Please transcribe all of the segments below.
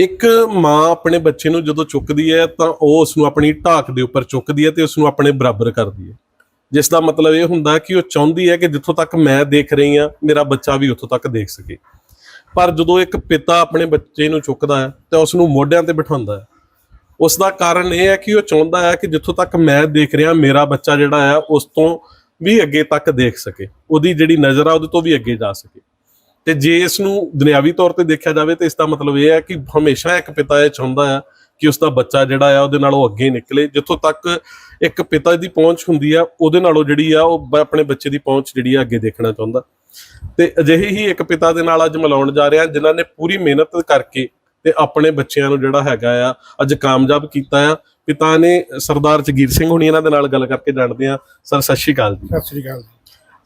ਇੱਕ ਮਾਂ ਆਪਣੇ ਬੱਚੇ ਨੂੰ ਜਦੋਂ ਚੁੱਕਦੀ ਹੈ ਤਾਂ ਉਹ ਉਸ ਨੂੰ ਆਪਣੀ ਢਾਕ ਦੇ ਉੱਪਰ ਚੁੱਕਦੀ ਹੈ ਤੇ ਉਸ ਨੂੰ ਆਪਣੇ ਬਰਾਬਰ ਕਰਦੀ ਹੈ। ਜਿਸ ਦਾ ਮਤਲਬ ਇਹ ਹੁੰਦਾ ਕਿ ਉਹ ਚਾਹੁੰਦੀ ਹੈ ਕਿ ਜਿੱਥੋਂ ਤੱਕ ਮੈਂ ਦੇਖ ਰਹੀ ਹਾਂ, ਮੇਰਾ ਬੱਚਾ ਵੀ ਉੱਥੋਂ ਤੱਕ ਦੇਖ ਸਕੇ। ਪਰ ਜਦੋਂ ਇੱਕ ਪਿਤਾ ਆਪਣੇ ਬੱਚੇ ਨੂੰ ਚੁੱਕਦਾ ਹੈ ਤਾਂ ਉਸ ਨੂੰ ਮੋਢਿਆਂ ਤੇ ਬਿਠਾਉਂਦਾ ਹੈ। ਉਸ ਦਾ ਕਾਰਨ ਇਹ ਹੈ ਕਿ ਉਹ ਚਾਹੁੰਦਾ ਹੈ ਕਿ ਜਿੱਥੋਂ ਤੱਕ ਮੈਂ ਦੇਖ ਰਿਹਾ, ਮੇਰਾ ਬੱਚਾ ਜਿਹੜਾ ਹੈ ਉਸ ਤੋਂ ਵੀ ਅੱਗੇ ਤੱਕ ਦੇਖ ਸਕੇ। ਉਹਦੀ ਜਿਹੜੀ ਨਜ਼ਰ ਆ, ਉਹਦੇ ਤੋਂ ਵੀ ਅੱਗੇ ਜਾ ਸਕੇ। ਤੇ ਜੇ ਇਸ ਨੂੰ ਦੁਨਿਆਵੀ ਤੌਰ ਤੇ ਦੇਖਿਆ ਜਾਵੇ ਤਾਂ ਇਸ ਦਾ ਮਤਲਬ ਇਹ ਹੈ ਕਿ ਹਮੇਸ਼ਾ ਇੱਕ ਪਿਤਾ ਇਹ ਚਾਹੁੰਦਾ ਆ ਕਿ ਉਸ ਦਾ ਬੱਚਾ ਜਿਹੜਾ ਆ ਉਹਦੇ ਨਾਲੋਂ ਅੱਗੇ ਨਿਕਲੇ, ਜਿੱਥੋਂ ਤੱਕ ਇੱਕ ਪਿਤਾ ਦੀ ਪਹੁੰਚ ਹੁੰਦੀ ਆ ਉਹਦੇ ਨਾਲੋਂ ਜਿਹੜੀ ਆ ਉਹ ਬ- ਆਪਣੇ ਬੱਚੇ ਦੀ ਪਹੁੰਚ ਜਿਹੜੀ ਆ ਅੱਗੇ ਦੇਖਣਾ ਚਾਹੁੰਦਾ। ਤੇ ਅਜਿਹੇ ਹੀ ਇੱਕ ਪਿਤਾ ਦੇ ਨਾਲ ਅੱਜ ਮਿਲਾਉਣ ਜਾ ਰਿਹਾ ਹਾਂ ਜਿਨ੍ਹਾਂ ਨੇ ਪੂਰੀ ਮਿਹਨਤ ਕਰਕੇ ਤੇ ਆਪਣੇ ਬੱਚਿਆਂ ਨੂੰ ਜਿਹੜਾ ਹੈਗਾ ਆ, ਅੱਜ ਕਾਮਯਾਬ ਕੀਤਾ ਆ। ਪਿਤਾ ਨੇ ਸਰਦਾਰ ਜਗੀਰ ਸਿੰਘ ਹੁਣੀ ਇਹਨਾਂ ਦੇ ਨਾਲ ਗੱਲ ਕਰਕੇ ਜਾਣਦੇ ਆ ਸਰ, ਸਤਿ ਸ਼੍ਰੀ ਅਕਾਲ ਜੀ। ਸਤਿ ਸ੍ਰੀ ਅਕਾਲ ਜੀ।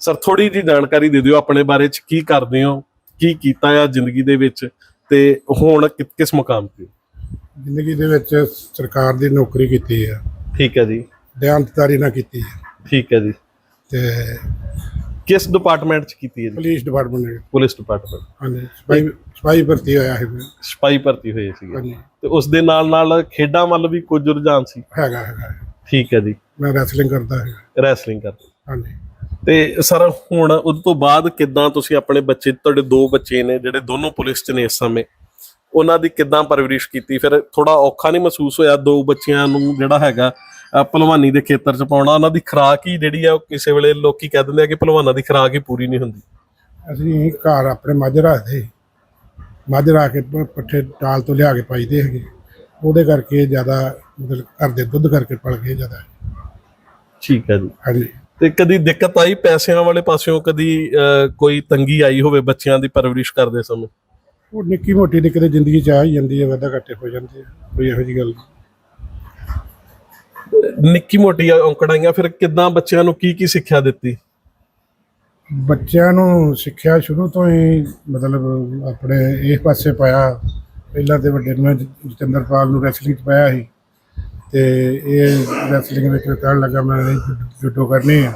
ਸਰ ਥੋੜੀ ਜੀ ਜਾਣਕਾਰੀ ਦੇ ਦਿਓ ਆਪਣੇ ਬਾਰੇ ਚ ਕੀ ਕਰਦੇ ਹੋ ਕੀ ਕੀਤਾ ਆ ਜ਼ਿੰਦਗੀ ਦੇ ਵਿੱਚ ਤੇ ਹੁਣ ਕਿ- ਕਿਸ ਮੁਕਾਮ ਤੇ? ਜ਼ਿੰਦਗੀ ਦੇ ਵਿੱਚ ਸਰਕਾਰ ਦੀ ਨੌਕਰੀ ਕੀਤੀ ਹੈ ਠੀਕ ਹੈ ਜੀ। ਦਿਆਨਤਦਾਰੀ ਨਾਲ ਕੀਤੀ ਹੈ ਠੀਕ ਹੈ ਜੀ। ਤੇ ਕਿਸ ਡਿਪਾਰਟਮੈਂਟ ਚ ਕੀਤੀ ਹੈ ਜੀ? ਪੁਲਿਸ ਡਿਪਾਰਟਮੈਂਟ ਨੇ। ਪੁਲਿਸ ਡਿਪਾਰਟਮੈਂਟ ਹਾਂਜੀ ਸਪਾਈ ਸਪਾਈ ਭਰਤੀ ਹੋਇਆ ਹੈ ਸਿਪਾਹੀ ਭਰਤੀ ਹੋਏ ਸੀਗੇ। ਹਾਂਜੀ। ਤੇ ਉਸ ਦੇ ਨਾਲ ਨਾਲ ਖੇਡਾਂ ਵੱਲ ਵੀ ਕੁਝ ਰੁਝਾਨ ਸੀ? ਹੈਗਾ ਹੈਗਾ। ਠੀਕ ਹੈ ਜੀ। ਮੈਂ ਰੈਸਲਿੰਗ ਕਰਦਾ ਹਾਂ ਰੈਸਲਿੰਗ ਕਰਦੇ। ਹਾਂਜੀ। ਤੇ ਸਰ ਹੁਣ ਉਸ ਤੋਂ ਬਾਅਦ ਕਿੱਦਾਂ ਤੁਸੀਂ ਆਪਣੇ ਬੱਚੇ ਤੁਹਾਡੇ ਦੋ ਬੱਚੇ ਨੇ ਜਿਹੜੇ ਦੋਨੋਂ ਪੁਲਿਸ 'ਚ ਨੇ ਇਸ ਸਮੇਂ ਉਹਨਾਂ ਦੀ ਕਿੱਦਾਂ ਪਰਵਰਿਸ਼ ਕੀਤੀ? ਫਿਰ ਥੋੜਾ ਔਖਾ ਨਹੀਂ ਮਹਿਸੂਸ ਹੋਇਆ ਦੋ ਬੱਚਿਆਂ ਨੂੰ ਜਿਹੜਾ ਹੈਗਾ ਭਲਵਾਨੀ ਦੇ ਖੇਤਰ 'ਚ ਪਾਉਣਾ? ਉਹਨਾਂ ਦੀ ਖੁਰਾਕ ਹੀ ਜਿਹੜੀ ਆ ਉਹ ਕਿਸੇ ਵੇਲੇ ਲੋਕੀ ਕਹਿ ਦਿੰਦੇ ਆ ਕਿ ਭਲਵਾਨਾਂ ਦੀ ਖੁਰਾਕ ਹੀ ਪੂਰੀ ਨਹੀਂ ਹੁੰਦੀ। ਅਸੀਂ ਘਰ ਆਪਣੇ ਮੱਝ ਰੱਖਦੇ। ਮੱਝ ਰੱਖ ਕੇ ਪੱਠੇ ਟਾਲ ਤੋਂ ਲਿਆ ਕੇ ਪਾਈਦੇ ਹੈਗੇ। ਉਹਦੇ ਕਰਕੇ ਜ਼ਿਆਦਾ ਮਤਲਬ ਘਰ ਦੇ ਦੁੱਧ ਕਰਕੇ ਪਲ ਗਏ ਜ਼ਿਆਦਾ। ਠੀਕ ਹੈ ਜੀ। ਹਾਂਜੀ। ਤੇ ਕਦੀ ਦਿੱਕਤ ਆਈ ਪੈਸਿਆਂ ਵਾਲੇ ਪਾਸਿਓਂ? ਕਦੀ ਕੋਈ ਤੰਗੀ ਆਈ ਹੋਵੇ ਬੱਚਿਆਂ ਦੀ ਪਰਵਰਿਸ਼ ਕਰਦੇ ਸਮੇਂ? ਉਹ ਨਿੱਕੀ ਮੋਟੀ ਦੀ ਕਿਤੇ ਜ਼ਿੰਦਗੀ ਚ ਆ ਹੀ ਜਾਂਦੀ ਹੈ ਵਾਧਾ ਘਾਟੇ ਹੋ ਜਾਂਦੇ ਆ ਕੋਈ ਇਹੋ ਜਿਹੀ ਗੱਲ ਨਹੀਂ। ਨਿੱਕੀ ਮੋਟੀ ਔਂਕੜਾਈਆਂ ਫਿਰ ਕਿੱਦਾਂ ਬੱਚਿਆਂ ਨੂੰ ਕੀ ਕੀ ਸਿੱਖਿਆ ਦਿੱਤੀ? ਬੱਚਿਆਂ ਨੂੰ ਸਿੱਖਿਆ ਸ਼ੁਰੂ ਤੋਂ ਹੀ ਮਤਲਬ ਆਪਣੇ ਇਸ ਪਾਸੇ ਪਾਇਆ ਪਹਿਲਾਂ ਤੇ ਵੱਡੇ ਨੂੰ ਮੈਂ ਜ- ਜਤਿੰਦਰਪਾਲ ਨੂੰ ਰੈਸਲਿੰਗ 'ਚ ਪਾਇਆ ਸੀ। ਤੇ ਇਹ ਰੈਸਲਿੰਗ ਵਿੱਚ ਕਹਿਣ ਲੱਗਾ ਮੈਂ ਜੁੱਡੋ ਕਰਨੀ ਹੈ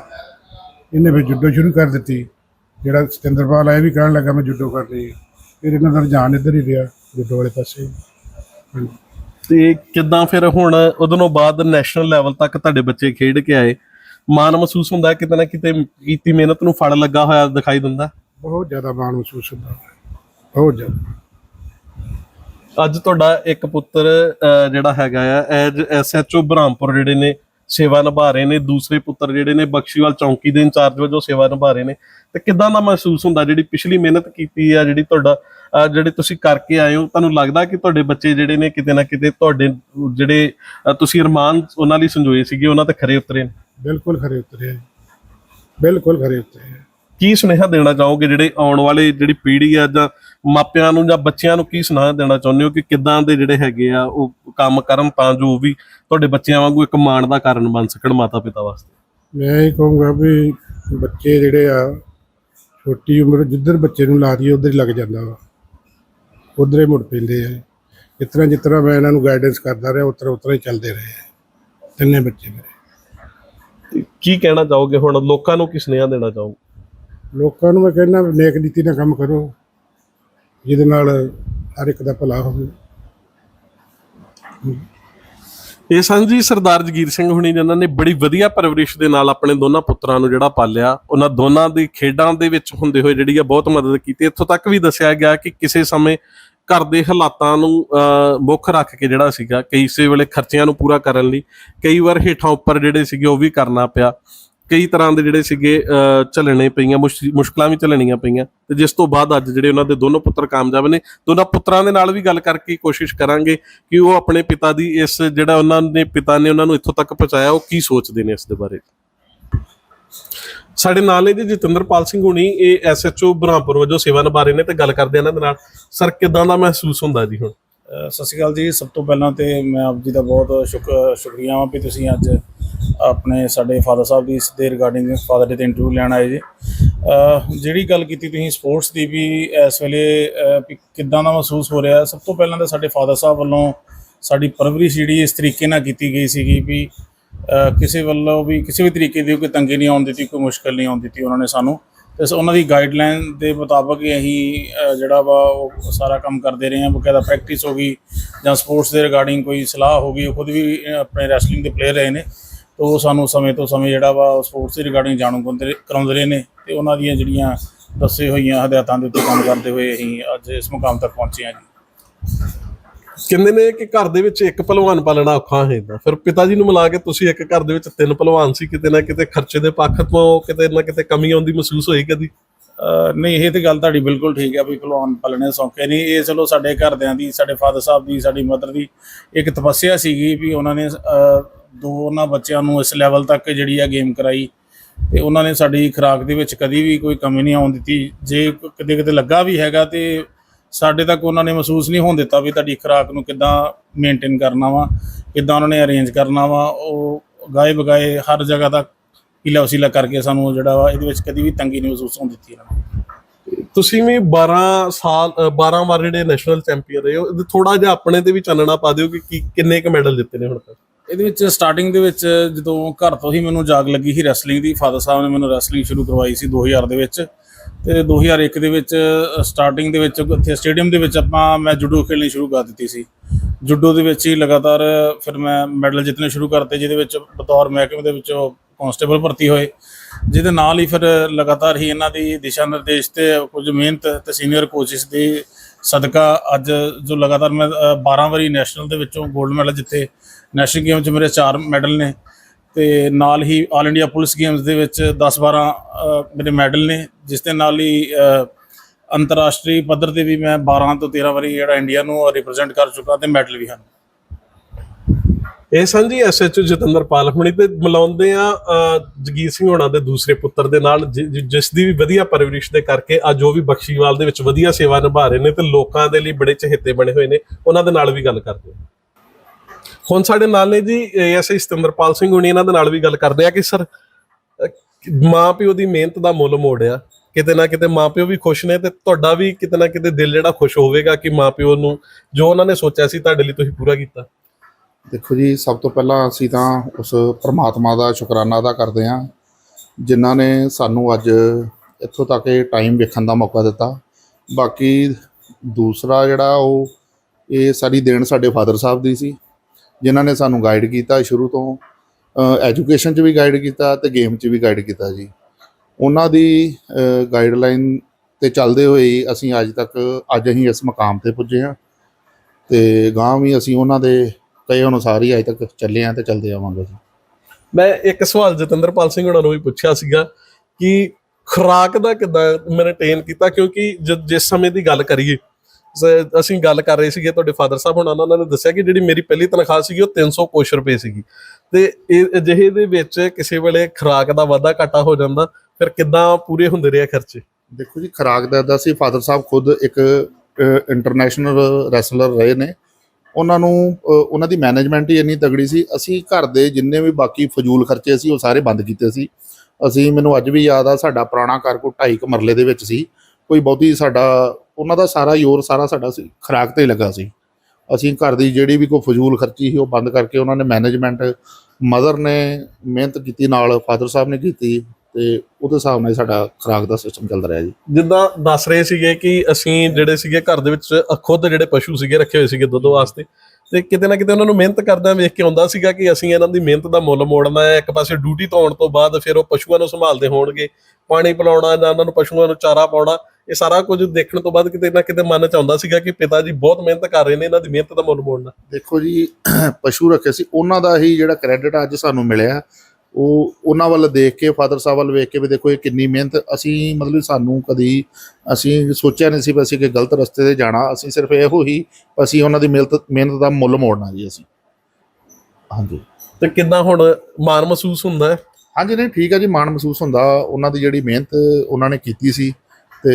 ਇਹਨੇ ਫਿਰ ਜੁੱਡੋ ਸ਼ੁਰੂ ਕਰ ਦਿੱਤੀ। ਜਿਹੜਾ ਜਤਿੰਦਰਪਾਲ ਆਇਆ ਵੀ ਕਹਿਣ ਲੱਗਾ ਮੈਂ ਜੁੱਡੋ ਕਰਨੀ ਹੈ। ਫਿਰ ਇਹਨਾਂ ਦਾ ਰੁਝਾਨ ਇੱਧਰ ਹੀ ਰਿਹਾ ਜੁੱਡੋ ਵਾਲੇ ਪਾਸੇ। ਤੇ ਕਿੱਦਾਂ ਫਿਰ ਹੁਣ ਉਦੋਂ ਬਾਅਦ ਨੈਸ਼ਨਲ ਲੈਵਲ ਤੱਕ ਤੁਹਾਡੇ ਬੱਚੇ ਖੇਡ ਕੇ ਆਏ? ਮਾਣ ਮਹਿਸੂਸ ਹੁੰਦਾ ਕਿਤੇ ਨਾ ਕਿਤੇ ਕੀਤੀ ਮਿਹਨਤ ਨੂੰ ਫਲ ਲੱਗਾ ਹੋਇਆ ਦਿਖਾਈ ਦਿੰਦਾ? ਬਹੁਤ ਜ਼ਿਆਦਾ ਮਾਣ ਮਹਿਸੂਸ ਹੁੰਦਾ। ਬਹੁਤ ਜ਼ਿਆਦਾ। ਅੱਜ ਤੁਹਾਡਾ ਇੱਕ ਪੁੱਤਰ ਜਿਹੜਾ ਹੈਗਾ ਆ ਐਸਐਚਓ ਬ੍ਰਹਮਪੁਰ ਜਿਹੜੇ ਨੇ, ਸੇਵਾ ਨਿਭਾ ਰਹੇ ਨੇ। ਦੂਸਰੇ ਪੁੱਤਰ ਜਿਹੜੇ ਨੇ, ਬਖਸ਼ੀਵਾਲ ਚੌਂਕੀ ਦੇ ਇੰਚਾਰਜ ਵਜੋਂ ਸੇਵਾ ਨਿਭਾ ਰਹੇ ਨੇ। ਤੇ ਕਿੱਦਾਂ ਦਾ ਮਹਿਸੂਸ ਹੁੰਦਾ? ਜਿਹੜੀ ਪਿਛਲੀ ਮਿਹਨਤ ਕੀਤੀ ਆ, ਜਿਹੜੀ ਤੁਹਾਡਾ ਜਿਹੜੇ ਤੁਸੀਂ ਕਰਕੇ ਆਏ ਹੋ, ਤੁਹਾਨੂੰ ਲੱਗਦਾ ਕਿ ਤੁਹਾਡੇ ਬੱਚੇ ਜਿਹੜੇ ਨੇ, ਕਿਤੇ ਨਾ ਕਿਤੇ ਤੁਹਾਡੇ, ਜਿਹੜੇ ਤੁਸੀਂ ਅਰਮਾਨ ਉਹਨਾਂ ਲਈ ਸੰਜੋਏ ਸੀਗੇ, ਉਹਨਾਂ ਤੇ ਖਰੇ ਉਤਰੇ ਨੇ? ਬਿਲਕੁਲ ਖਰੇ ਉਤਰੇ ਬਿਲਕੁਲ ਖਰੇ ਉਤਰੇ ਕੀ ਸੁਨੇਹਾ ਦੇਣਾ ਚਾਹੋਗੇ ਜਿਹੜੇ ਆਉਣ ਵਾਲੇ ਜਿਹੜੀ ਪੀੜ੍ਹੀ ਆ ਜਾਂ ਮਾਪਿਆਂ ਨੂੰ ਜਾਂ ਬੱਚਿਆਂ ਨੂੰ ਕੀ ਸੁਨੇਹਾ ਦੇਣਾ ਚਾਹੁੰਦੇ ਹੋ ਕਿ ਕਿੱਦਾਂ ਦੇ ਜਿਹੜੇ ਹੈਗੇ ਆ ਉਹ ਕੰਮ ਕਰਨ ਤਾਂ ਜੋ ਉਹ ਵੀ ਤੁਹਾਡੇ ਬੱਚਿਆਂ ਵਾਂਗੂ ਇੱਕ ਮਾਣ ਦਾ ਕਾਰਨ ਬਣ ਸਕਣ ਮਾਤਾ ਪਿਤਾ ਵਾਸਤੇ? ਮੈਂ ਇਹ ਕਹੂੰਗਾ ਵੀ ਬੱਚੇ ਜਿਹੜੇ ਆ ਛੋਟੀ ਉਮਰ ਜਿੱਧਰ ਬੱਚੇ ਨੂੰ ਲਾ ਦਈਏ ਉਧਰ ਹੀ ਲੱਗ ਜਾਂਦਾ ਵਾ। ਉਧਰ ਹੀ ਮੁੜ ਪੈਂਦੇ ਆ। ਜਿਸ ਤਰ੍ਹਾਂ ਜਿਸ ਤਰ੍ਹਾਂ ਮੈਂ ਇਹਨਾਂ ਨੂੰ ਗਾਈਡੈਂਸ ਕਰਦਾ ਰਿਹਾ ਉਤਰਾ ਉਤਰਾ ਹੀ ਚੱਲਦੇ ਰਹੇ ਆ। ਤਿੰਨੇ ਬੱਚੇ ਮੇਰੇ। ਕੀ ਕਹਿਣਾ ਚਾਹੋਗੇ ਹੁਣ? ਲੋਕਾਂ ਨੂੰ ਕੀ ਸੁਨੇਹਾ ਦੇਣਾ ਚਾਹੋਗੇ? ਲੋਕਾਂ ਨੂੰ ਮੈਂ ਕਹਿੰਦਾ ਨੇਕ ਨੀਤੀ ਨਾਲ ਕੰਮ ਕਰੋ ਜਿਹਦੇ ਨਾਲ ਹਰ ਇੱਕ ਦਾ ਭਲਾ ਹੋਵੇ। ਇਹ ਸੰਜੀ ਸਰਦਾਰ ਜਗੀਰ ਸਿੰਘ ਹੁਣੀ ਜਿਨ੍ਹਾਂ ਨੇ ਬੜੀ ਵਧੀਆ ਪਰਵਰਿਸ਼ ਦੇ ਨਾਲ ਆਪਣੇ ਦੋਨਾਂ ਪੁੱਤਰਾਂ ਨੂੰ ਜਿਹੜਾ ਪਾਲਿਆ। ਉਹਨਾਂ ਦੋਨਾਂ ਦੀ ਖੇਡਾਂ ਦੇ ਵਿੱਚ ਹੁੰਦੇ ਹੋਏ ਜਿਹੜੀ ਆ ਬਹੁਤ ਮਦਦ ਕੀਤੀ। ਇੱਥੋਂ ਤੱਕ ਵੀ ਦੱਸਿਆ ਗਿਆ ਕਿ ਕਿਸੇ ਸਮੇਂ ਘਰ ਦੇ ਹਾਲਾਤਾਂ ਨੂੰ ਅਹ, ਮੁੱਖ ਰੱਖ ਕੇ ਜਿਹੜਾ ਸੀਗਾ ਕਈ ਸੇ ਵੇਲੇ ਖਰਚਿਆਂ ਨੂੰ ਪੂਰਾ ਕਰਨ ਲਈ ਕਈ ਵਾਰ ਹੇਠਾਂ ਉੱਪਰ ਜਿਹੜੇ ਸੀਗੇ ਉਹ ਵੀ ਕਰਨਾ ਪਿਆ। ਕਈ ਤਰ੍ਹਾਂ ਦੇ ਜਿਹੜੇ ਸੀਗੇ ਅਹ, ਝੱਲਣੇ ਪਈਆਂ ਮੁਸ਼ਕਲਾਂ ਵੀ ਝੱਲਣੀਆਂ ਪਈਆਂ। ਤੇ ਜਿਸ ਤੋਂ ਬਾਅਦ ਅੱਜ ਜਿਹੜੇ ਉਹਨਾਂ ਦੇ ਦੋਨੋਂ ਪੁੱਤਰ ਕਾਮਯਾਬ ਨੇ ਦੋਨਾਂ ਪੁੱਤਰਾਂ ਦੇ ਨਾਲ ਵੀ ਗੱਲ ਕਰਕੇ ਕੋਸ਼ਿਸ਼ ਕਰਾਂਗੇ ਕਿ ਉਹ ਆਪਣੇ ਪਿਤਾ ਦੀ ਇਸ ਜਿਹੜਾ ਉਹਨਾਂ ਨੇ ਪਿਤਾ ਨੇ ਉਹਨਾਂ ਨੂੰ ਇੱਥੋਂ ਤੱਕ ਪਹੁੰਚਾਇਆ ਉਹ ਕੀ ਸੋਚਦੇ ਨੇ ਇਸ ਦੇ ਬਾਰੇ। ਸਾਡੇ ਨਾਲ ਨੇ ਜੀ ਜਤਿੰਦਰਪਾਲ ਸਿੰਘ ਹੁਣੀ ਇਹ ਐਸਐਚਓ ਬ੍ਰਹਮਪੁਰ ਵਜੋਂ ਸੇਵਾ ਨਿਭਾ ਰਹੇ ਨੇ ਤੇ ਗੱਲ ਕਰਦੇ ਇਹਨਾਂ ਦੇ ਨਾਲ। ਸਰ ਕਿਦਾਂ ਦਾ ਮਹਿਸੂਸ ਹੁੰਦਾ ਜੀ ਹੁਣ? ਸਤਿ ਸ਼੍ਰੀ ਅਕਾਲ ਜੀ। ਸਭ ਤੋਂ ਪਹਿਲਾਂ ਤੇ ਮੈਂ ਆਪ ਜੀ ਦਾ ਬਹੁਤ ਸ਼ੁਕ ਸ਼ੁਕਰੀਆ ਹਾਂ ਵੀ ਤੁਸੀਂ ਅੱਜ ਆਪਣੇ ਸਾਡੇ ਫਾਦਰ ਸਾਹਿਬ ਦੀ ਇਸ ਦੇ ਰਿਗਾਰਡਿੰਗ ਫਾਦਰ ਡੇ ਤੇ ਇੰਟਰਵਿਊ ਲੈਣ ਆਏ ਜੀ। ਜਿਹੜੀ ਗੱਲ ਕੀਤੀ ਤੁਸੀਂ ਸਪੋਰਟਸ ਦੀ ਵੀ ਇਸ ਵੇਲੇ ਵੀ ਕਿੱਦਾਂ ਦਾ ਮਹਿਸੂਸ ਹੋ ਰਿਹਾ? ਸਭ ਤੋਂ ਪਹਿਲਾਂ ਤਾਂ ਸਾਡੇ ਫਾਦਰ ਸਾਹਿਬ ਵੱਲੋਂ ਸਾਡੀ ਪਰਵਰਿਸ਼ ਜਿਹੜੀ ਇਸ ਤਰੀਕੇ ਨਾਲ ਕੀਤੀ ਗਈ ਸੀਗੀ ਵੀ ਕਿਸੇ ਵੱਲੋਂ ਵੀ, ਕਿਸੇ ਵੀ ਤਰੀਕੇ ਦੀ ਕੋਈ ਤੰਗੀ ਨਹੀਂ ਆਉਣ ਦਿੱਤੀ, ਕੋਈ ਮੁਸ਼ਕਲ ਨਹੀਂ ਆਉਣ ਦਿੱਤੀ ਉਹਨਾਂ ਨੇ ਸਾਨੂੰ। ਤੇ ਉਹਨਾਂ ਦੀ ਗਾਈਡਲਾਈਨ ਦੇ ਮੁਤਾਬਕ ਹੀ ਅਸੀਂ ਜਿਹੜਾ ਵਾ ਉਹ ਸਾਰਾ ਕੰਮ ਕਰਦੇ ਰਹੇ ਹਾਂ। ਬਕਾਇਦਾ ਪ੍ਰੈਕਟਿਸ ਹੋ ਗਈ ਜਾਂ ਸਪੋਰਟਸ ਦੇ ਰਿਗਾਰਡਿੰਗ ਕੋਈ ਸਲਾਹ ਹੋ ਗਈ, ਉਹ ਖੁਦ ਵੀ ਆਪਣੇ ਰੈਸਲਿੰਗ ਦੇ ਪਲੇਅਰ ਰਹੇ ਨੇ। ਤੇ ਉਹ ਸਾਨੂੰ ਸਮੇਂ ਤੋਂ ਸਮੇਂ ਜਿਹੜਾ ਵਾ ਸਪੋਰਟਸ ਦੇ ਰਿਗਾਰਡਿੰਗ ਜਾਣੂ ਕਰਾਉਂਦੇ ਰਹੇ ਨੇ ਤੇ ਉਹਨਾਂ ਦੀਆਂ ਜਿਹੜੀਆਂ ਦੱਸੇ ਹੋਈਆਂ ਹਦਾਇਤਾਂ ਦੇ ਉੱਤੇ ਕੰਮ ਕਰਦੇ ਹੋਏ ਅਸੀਂ ਅੱਜ ਇਸ ਮੁਕਾਮ ਤੱਕ ਪਹੁੰਚੇ ਹਾਂ ਜੀ। ਕਹਿੰਦੇ ਨੇ ਕਿ ਘਰ ਦੇ ਵਿੱਚ ਇੱਕ ਪਹਿਲਵਾਨ ਪਾਲਣਾ ਔਖਾ ਹੁੰਦਾ ਫਿਰ ਪਿਤਾ ਜੀ ਨੂੰ ਮਿਲਾ ਕੇ ਤੁਸੀਂ ਇੱਕ ਘਰ ਦੇ ਵਿੱਚ ਤਿੰਨ ਪਹਿਲਵਾਨ ਸੀ ਕਿਤੇ ਨਾ ਕਿਤੇ ਖਰਚੇ ਦੇ ਪੱਖ ਤੋਂ ਕਿਤੇ ਨਾ ਕਿਤੇ ਕਮੀ ਆਉਂਦੀ ਮਹਿਸੂਸ ਹੋਈ ਕਦੀ? ਨਹੀਂ ਇਹ ਤੇ ਗੱਲ ਤੁਹਾਡੀ ਬਿਲਕੁਲ ਠੀਕ ਹੈ ਵੀ ਭਲਵਾਨ ਪਾਲਣੇ ਸੌਖੇ ਨਹੀਂ ਇਹ ਚਲੋ ਸਾਡੇ ਘਰਦਿਆਂ ਦੀ ਸਾਡੇ ਫਾਦਰ ਸਾਹਿਬ ਦੀ ਸਾਡੀ ਮਦਰ ਦੀ ਇੱਕ ਤਪੱਸਿਆ ਸੀਗੀ ਵੀ ਉਹਨਾਂ ਨੇ ਦੋ ਉਹਨਾਂ ਬੱਚਿਆਂ ਨੂੰ ਇਸ ਲੈਵਲ ਤੱਕ ਜਿਹੜੀ ਆ ਗੇਮ ਕਰਾਈ ਤੇ ਉਹਨਾਂ ਨੇ ਸਾਡੀ ਖੁਰਾਕ ਦੇ ਵਿੱਚ ਕਦੀ ਵੀ ਕੋਈ ਕਮੀ ਨਹੀਂ ਆਉਣ ਦਿੱਤੀ। ਜੇ ਕਿਤੇ ਕਿਤੇ ਲੱਗਾ ਵੀ ਹੈਗਾ ਤੇ ਸਾਡੇ ਤੱਕ ਉਹਨਾਂ ਨੇ ਮਹਿਸੂਸ ਨਹੀਂ ਹੋਣ ਦਿੱਤਾ ਵੀ ਤੁਹਾਡੀ ਖੁਰਾਕ ਨੂੰ ਕਿੱਦਾਂ ਮੇਨਟੇਨ ਕਰਨਾ ਵਾ ਕਿੱਦਾਂ ਉਹਨਾਂ ਨੇ ਅਰੇਂਜ ਕਰਨਾ ਵਾ। ਉਹ ਗਾਏ ਬਗਾਏ ਹਰ ਜਗ੍ਹਾ ਤੱਕ ਪੀਲਾ ਵਸੀਲਾ ਕਰਕੇ ਸਾਨੂੰ ਜਿਹੜਾ ਵਾ ਇਹਦੇ ਵਿੱਚ ਕਦੀ ਵੀ ਤੰਗੀ ਨਹੀਂ ਮਹਿਸੂਸ ਹੋਣ ਦਿੱਤੀ ਇਹਨਾਂ ਨੇ। ਤੁਸੀਂ ਵੀ 12 ਸਾਲ ਅ, 12 ਵਾਰ ਜਿਹੜੇ ਨੈਸ਼ਨਲ ਚੈਂਪੀਅਨ ਰਹੇ ਹੋ ਥੋੜਾ ਜਿਹਾ ਆਪਣੇ ਤੇ ਵੀ ਚਾਨਣਾ ਪਾ ਦਿਓ ਕਿ ਕੀ- ਕਿੰਨੇ ਕ ਮੈਡਲ ਜਿੱਤੇ ਨੇ ਹੁਣ ਤੱਕ? ਇਹਦੇ ਵਿੱਚ ਸਟਾਰਟਿੰਗ ਦੇ ਵਿੱਚ ਜਦੋਂ ਘਰ ਤੋਂ ਹੀ ਮੈਨੂੰ ਜਾਗ ਲੱਗੀ ਸੀ ਰੈਸਲਿੰਗ ਦੀ ਫਾਦਰ ਸਾਹਿਬ ਨੇ ਮੈਨੂੰ ਰੈਸਲਿੰਗ ਸ਼ੁਰੂ ਕਰਵਾਈ ਸੀ 2000 ਦੇ ਵਿੱਚ। ਤੇ 2001 ਦੇ ਵਿੱਚ ਸਟਾਰਟਿੰਗ ਦੇ ਵਿੱਚ ਇੱਥੇ ਸਟੇਡੀਅਮ ਦੇ ਵਿੱਚ ਆਪਾਂ ਮੈਂ ਜੁਡੋ ਖੇਡਣੀ ਸ਼ੁਰੂ ਕਰ ਦਿੱਤੀ ਸੀ। ਜੁਡੋ ਦੇ ਵਿੱਚ ਹੀ ਲਗਾਤਾਰ ਫਿਰ ਮੈਂ ਮੈਡਲ ਜਿੱਤਣੇ ਸ਼ੁਰੂ ਕਰਤੇ ਜਿਹਦੇ ਵਿੱਚ ਬਤੌਰ ਮਹਿਕਮੇ ਦੇ ਵਿੱਚੋਂ ਕਾਂਸਟੇਬਲ ਭਰਤੀ ਹੋਏ। ਜਿਹਦੇ ਨਾਲ ਹੀ ਫਿਰ ਲਗਾਤਾਰ ਹੀ ਇਹਨਾਂ ਦੀ ਦਿਸ਼ਾ ਨਿਰਦੇਸ਼ ਤੇ ਕੁਝ ਮਿਹਨਤ ਤੇ ਸੀਨੀਅਰ ਕੋਚਿਸ ਦੀ ਸਦਕਾ ਅੱਜ ਜੋ ਲਗਾਤਾਰ ਮੈਂ ਅ, 12 ਵਾਰੀ ਨੈਸ਼ਨਲ ਦੇ ਵਿੱਚੋਂ 골ਡ ਮੈਡਲ ਜਿੱਤੇ। ਨੈਸ਼ਨਲ ਗੇਮ 'ਚ ਮੇਰੇ 4 ਮੈਡਲ ਨੇ ਤੇ ਨਾਲ ਹੀ ਆਲ ਇੰਡੀਆ ਪੁਲਿਸ ਗੇਮਸ ਦੇ ਵਿੱਚ 10 12 ਮੇਰੇ ਮੈਡਲ ਨੇ, ਜਿਸ ਦੇ ਨਾਲ ਹੀ ਅੰਤਰਰਾਸ਼ਟਰੀ ਪੱਧਰ ਤੇ ਵੀ ਮੈਂ 12 ਤੋਂ 13 ਵਾਰੀ ਜਿਹੜਾ ਇੰਡੀਆ ਨੂੰ ਰਿਪਰੈਜ਼ੈਂਟ ਕਰ ਚੁੱਕਾ ਤੇ ਮੈਡਲ ਵੀ ਹਨ। ਇਹ ਸੰਜੀ ਐਸਐਚਓ ਜਤਿੰਦਰ ਹੁਣੀ ਤੇ ਮਿਲਾਉਂਦੇ ਆ ਜਗੀਰ ਸਿੰਘ ਹੋਣਾ ਦੇ ਦੂਸਰੇ ਪੁੱਤਰ ਦੇ ਨਾਲ, ਜਿ- ਜਿਸ ਦੀ ਵੀ ਵਧੀਆ ਪਰਵਰਿਸ਼ ਦੇ ਕਰਕੇ ਅੱਜ ਉਹ ਵੀ ਬਖਸ਼ੀਵਾਲ ਦੇ ਵਿੱਚ ਵਧੀਆ ਸੇਵਾ ਨਿਭਾ ਰਹੇ ਨੇ ਤੇ ਲੋਕਾਂ ਦੇ ਲਈ ਬੜੇ ਚਹੇਤੇ ਬਣੇ ਹੋਏ ਨੇ, ਉਹਨਾਂ ਦੇ ਨਾਲ ਵੀ ਗੱਲ ਕਰਦੇ ਹਾਂ ਹੁਣ ਸਾਡੇ ਨਾਲ ਨੇ ਜੀ ਐਸਆਈ ਸਤਿੰਦਰਪਾਲ ਸਿੰਘ ਹੁਣੀ ਇਹਨਾਂ ਦੇ ਨਾਲ ਵੀ ਗੱਲ ਕਰਦੇ ਆ ਕਿ ਸਰ ਮਾਂ ਪਿਓ ਦੀ ਮਿਹਨਤ ਦਾ ਮੁੱਲ ਮੋੜਿਆ ਕਿਤੇ ਨਾ ਕਿਤੇ ਮਾਂ ਪਿਓ ਵੀ ਖੁਸ਼ ਨੇ ਤੇ ਤੁਹਾਡਾ ਵੀ ਕਿਤੇ ਨਾ ਕਿਤੇ ਦਿਲ ਜਿਹੜਾ ਖੁਸ਼ ਹੋਵੇਗਾ ਕਿ ਮਾਂ ਪਿਓ ਨੂੰ ਜੋ ਉਹਨਾਂ ਨੇ ਸੋਚਿਆ ਸੀ ਤੁਹਾਡੇ ਲਈ ਤੁਸੀਂ ਪੂਰਾ ਕੀਤਾ। ਦੇਖੋ ਜੀ, ਸਭ ਤੋਂ ਪਹਿਲਾਂ ਅਸੀਂ ਤਾਂ ਉਸ ਪ੍ਰਮਾਤਮਾ ਦਾ ਸ਼ੁਕਰਾਨਾ ਅਦਾ ਕਰਦੇ ਹਾਂ, ਜਿਨ੍ਹਾਂ ਨੇ ਸਾਨੂੰ ਅੱਜ ਇੱਥੋਂ ਤੱਕ ਇਹ ਟਾਈਮ ਵੇਖਣ ਦਾ ਮੌਕਾ ਦਿੱਤਾ। ਬਾਕੀ ਦੂਸਰਾ ਜਿਹੜਾ ਉਹ, ਇਹ ਸਾਰੀ ਦੇਣ ਸਾਡੇ ਫਾਦਰ ਸਾਹਿਬ ਦੀ ਸੀ। ਜਿਨ੍ਹਾਂ ਨੇ ਸਾਨੂੰ ਗਾਈਡ ਕੀਤਾ ਸ਼ੁਰੂ ਤੋਂ। ਐਜੂਕੇਸ਼ਨ 'ਚ ਵੀ ਗਾਈਡ ਕੀਤਾ ਤੇ ਗੇਮ 'ਚ ਵੀ ਗਾਈਡ ਕੀਤਾ ਜੀ। ਉਹਨਾਂ ਦੀ ਗਾਈਡਲਾਈਨ ਤੇ ਚੱਲਦੇ ਹੋਏ ਅਸੀਂ ਅੱਜ ਤੱਕ, ਅੱਜ ਅਸੀਂ ਇਸ ਮਕਾਮ ਤੇ ਪੁੱਜੇ ਹਾਂ। ਤੇ ਗਾਂ ਵੀ ਅਸੀਂ ਉਹਨਾਂ ਦੇ ਕਹੇ ਅਨੁਸਾਰ ਹੀ ਅੱਜ ਤੱਕ ਚੱਲੇ ਆ ਤੇ ਚੱਲਦੇ ਆਵਾਂਗੇ ਜੀ। ਮੈਂ ਇੱਕ ਸਵਾਲ ਜਤਿੰਦਰਪਾਲ ਸਿੰਘ ਉਹਨਾਂ ਨੂੰ ਵੀ ਪੁੱਛਿਆ ਸੀਗਾ ਕਿ ਖੁਰਾਕ ਦਾ ਕਿਦਾਂ ਮੇਨਟੇਨ ਕੀਤਾ? ਕਿਉਂਕਿ ਜ- ਜਿਸ ਸਮੇਂ ਦੀ ਗੱਲ ਕਰੀਏ ਅਸੀਂ ਗੱਲ ਕਰ ਰਹੇ ਸੀਗੇ, ਤੁਹਾਡੇ ਫਾਦਰ ਸਾਹਿਬ ਹੁਣ, ਉਹਨਾਂ ਨੇ ਦੱਸਿਆ ਕਿ ਜਿਹੜੀ ਮੇਰੀ ਪਹਿਲੀ ਤਨਖਾਹ ਸੀਗੀ, ਉਹ 300 ਕੁਛ ਰੁਪਏ ਸੀਗੀ। ਤੇ ਇਹ ਅਜਿਹੇ ਦੇ ਵਿੱਚ ਕਿਸੇ ਵੇਲੇ ਖੁਰਾਕ ਦਾ ਵਾਧਾ ਘਾਟਾ ਹੋ ਜਾਂਦਾ, ਫਿਰ ਕਿੱਦਾਂ ਪੂਰੇ ਹੁੰਦੇ ਰਹੇ ਖਰਚੇ? ਦੇਖੋ ਜੀ, ਖਰਾਕ ਦਾ ਦਾ ਸੀ ਫਾਦਰ ਸਾਹਿਬ ਖੁਦ ਇੱਕ ਇੰਟਰਨੈਸ਼ਨਲ ਰੈਸਲਰ ਰਹੇ ਨੇ। ਉਹਨਾਂ ਨੂੰ ਉਹਨਾਂ ਦੀ ਮੈਨੇਜਮੈਂਟ ਹੀ ਇੰਨੀ ਤਗੜੀ ਸੀ। ਅਸੀਂ ਘਰ ਦੇ ਜਿੰਨੇ ਵੀ ਬਾਕੀ ਫਜ਼ੂਲ ਖਰਚੇ ਸੀ, ਉਹ ਸਾਰੇ ਬੰਦ ਕੀਤੇ ਸੀ। ਅਸੀਂ, ਮੈਨੂੰ ਅੱਜ ਵੀ ਯਾਦ ਆ, ਸਾਡਾ ਪੁਰਾਣਾ ਘਰ ਕੋ 2.5 ਮਰਲੇ ਦੇ ਵਿੱਚ ਸੀ। ਕੋਈ ਬਹੁਤੀ ਸਾਡਾ, ਉਹਨਾਂ ਦਾ ਸਾਰਾ ਜ਼ੋਰ ਸਾਰਾ ਸਾਡਾ ਸੀ, ਖਰਾਕ ਤੇ ਲੱਗਾ ਸੀ। ਅਸੀਂ ਘਰ ਦੀ ਜਿਹੜੀ ਵੀ ਕੋਈ ਫਜ਼ੂਲ ਖਰਚੀ ਸੀ, ਉਹ ਬੰਦ ਕਰਕੇ ਉਹਨਾਂ ਨੇ ਮੈਨੇਜਮੈਂਟ ਮਦਰ ਨੇ ਮਿਹਨਤ ਕੀਤੀ, ਨਾਲ ਫਾਦਰ ਸਾਹਿਬ ਨੇ ਕੀਤੀ, ਤੇ ਉਹਦੇ ਹਿਸਾਬ ਨਾਲ ਸਾਡਾ ਖਰਾਕ ਦਾ ਸਿਸਟਮ ਚੱਲਦਾ ਰਿਹਾ ਜੀ। ਜਿੱਦਾਂ ਦੱਸ ਰਹੇ ਸੀਗੇ ਕਿ ਅਸੀਂ ਜਿਹੜੇ ਸੀਗੇ ਘਰ ਦੇ ਵਿੱਚ ਖੁਦ ਜਿਹੜੇ ਪਸ਼ੂ ਸੀਗੇ, ਰੱਖੇ ਹੋਏ ਸੀਗੇ ਦੁੱਧ ਵਾਸਤੇ, ਤੇ ਕਿਤੇ ਨਾ ਕਿਤੇ ਉਹਨਾਂ ਨੂੰ ਮਿਹਨਤ ਕਰਦਿਆਂ ਵੇਖ ਕੇ ਆਉਂਦਾ ਸੀਗਾ ਕਿ ਅਸੀਂ ਇਹਨਾਂ ਦੀ ਮਿਹਨਤ ਦਾ ਮੁੱਲ ਮੋੜਨਾ ਹੈ, ਇੱਕ ਪਾਸੇ ਡਿਊਟੀ ਤੋਂ ਆਉਣ ਤੋਂ ਬਾਅਦ ਫਿਰ ਉਹ ਪਸ਼ੂਆਂ ਨੂੰ ਸੰਭਾਲਦੇ ਹੋਣਗੇ, ਪਾਣੀ ਪਿਲਾਉਣਾ ਜਾਂ ਉਹਨਾਂ ਨੂੰ ਪਸ਼ੂਆਂ ਨੂੰ ਚਾਰਾ ਪਾਉਣਾ ਇਹ ਸਾਰਾ ਕੁਝ ਦੇਖਣ ਤੋਂ ਬਾਅਦ ਕਿਤੇ ਨਾ ਕਿਤੇ ਮਨ ਚ ਆਉਂਦਾ ਸੀਗਾ ਕਿ ਪਿਤਾ ਜੀ ਬਹੁਤ ਮਿਹਨਤ ਕਰ ਰਹੇ ਨੇ ਇਹਨਾਂ ਦੀ ਮਿਹਨਤ ਦਾ ਮੁੱਲ ਮੋੜਨਾ ਦੇਖੋ ਜੀ ਪਸ਼ੂ ਰੱਖੇ ਸੀ। ਉਹਨਾਂ ਦਾ ਹੀ ਜਿਹੜਾ ਕ੍ਰੈਡਿਟ ਅੱਜ ਸਾਨੂੰ ਮਿਲਿਆ। ਉਹ ਉਹਨਾਂ ਵੱਲ ਦੇਖ ਕੇ ਫਾਦਰ ਸਾਹਿਬ ਵੱਲ ਵੇਖ ਕੇ ਵੀ ਦੇਖੋ ਇਹ ਕਿੰਨੀ ਮਿਹਨਤ ਅਸੀਂ ਮਤਲਬ ਸਾਨੂੰ ਕਦੀ ਅਸੀਂ ਸੋਚਿਆ ਨਹੀਂ ਸੀ ਵੀ ਅਸੀਂ ਕਿ ਗਲਤ ਰਸਤੇ ਤੇ ਜਾਣਾ। ਅਸੀਂ ਸਿਰਫ ਇਹੋ ਹੀ ਅਸੀਂ ਉਹਨਾਂ ਦੀ ਮਿਹਨਤ ਮਿਹਨਤ ਦਾ ਮੁੱਲ ਮੋੜਨਾ ਜੀ ਅਸੀਂ। ਹਾਂਜੀ। ਤੇ ਕਿੱਦਾਂ ਹੁਣ ਮਾਣ ਮਹਿਸੂਸ ਹੁੰਦਾ ਹੈ? ਹਾਂਜੀ ਨਹੀਂ ਠੀਕ ਹੈ ਜੀ ਮਾਣ ਮਹਿਸੂਸ ਹੁੰਦਾ। ਉਹਨਾਂ ਦੀ ਜਿਹੜੀ ਮਿਹਨਤ ਉਹਨਾਂ ਨੇ ਕੀਤੀ ਸੀ ਤੇ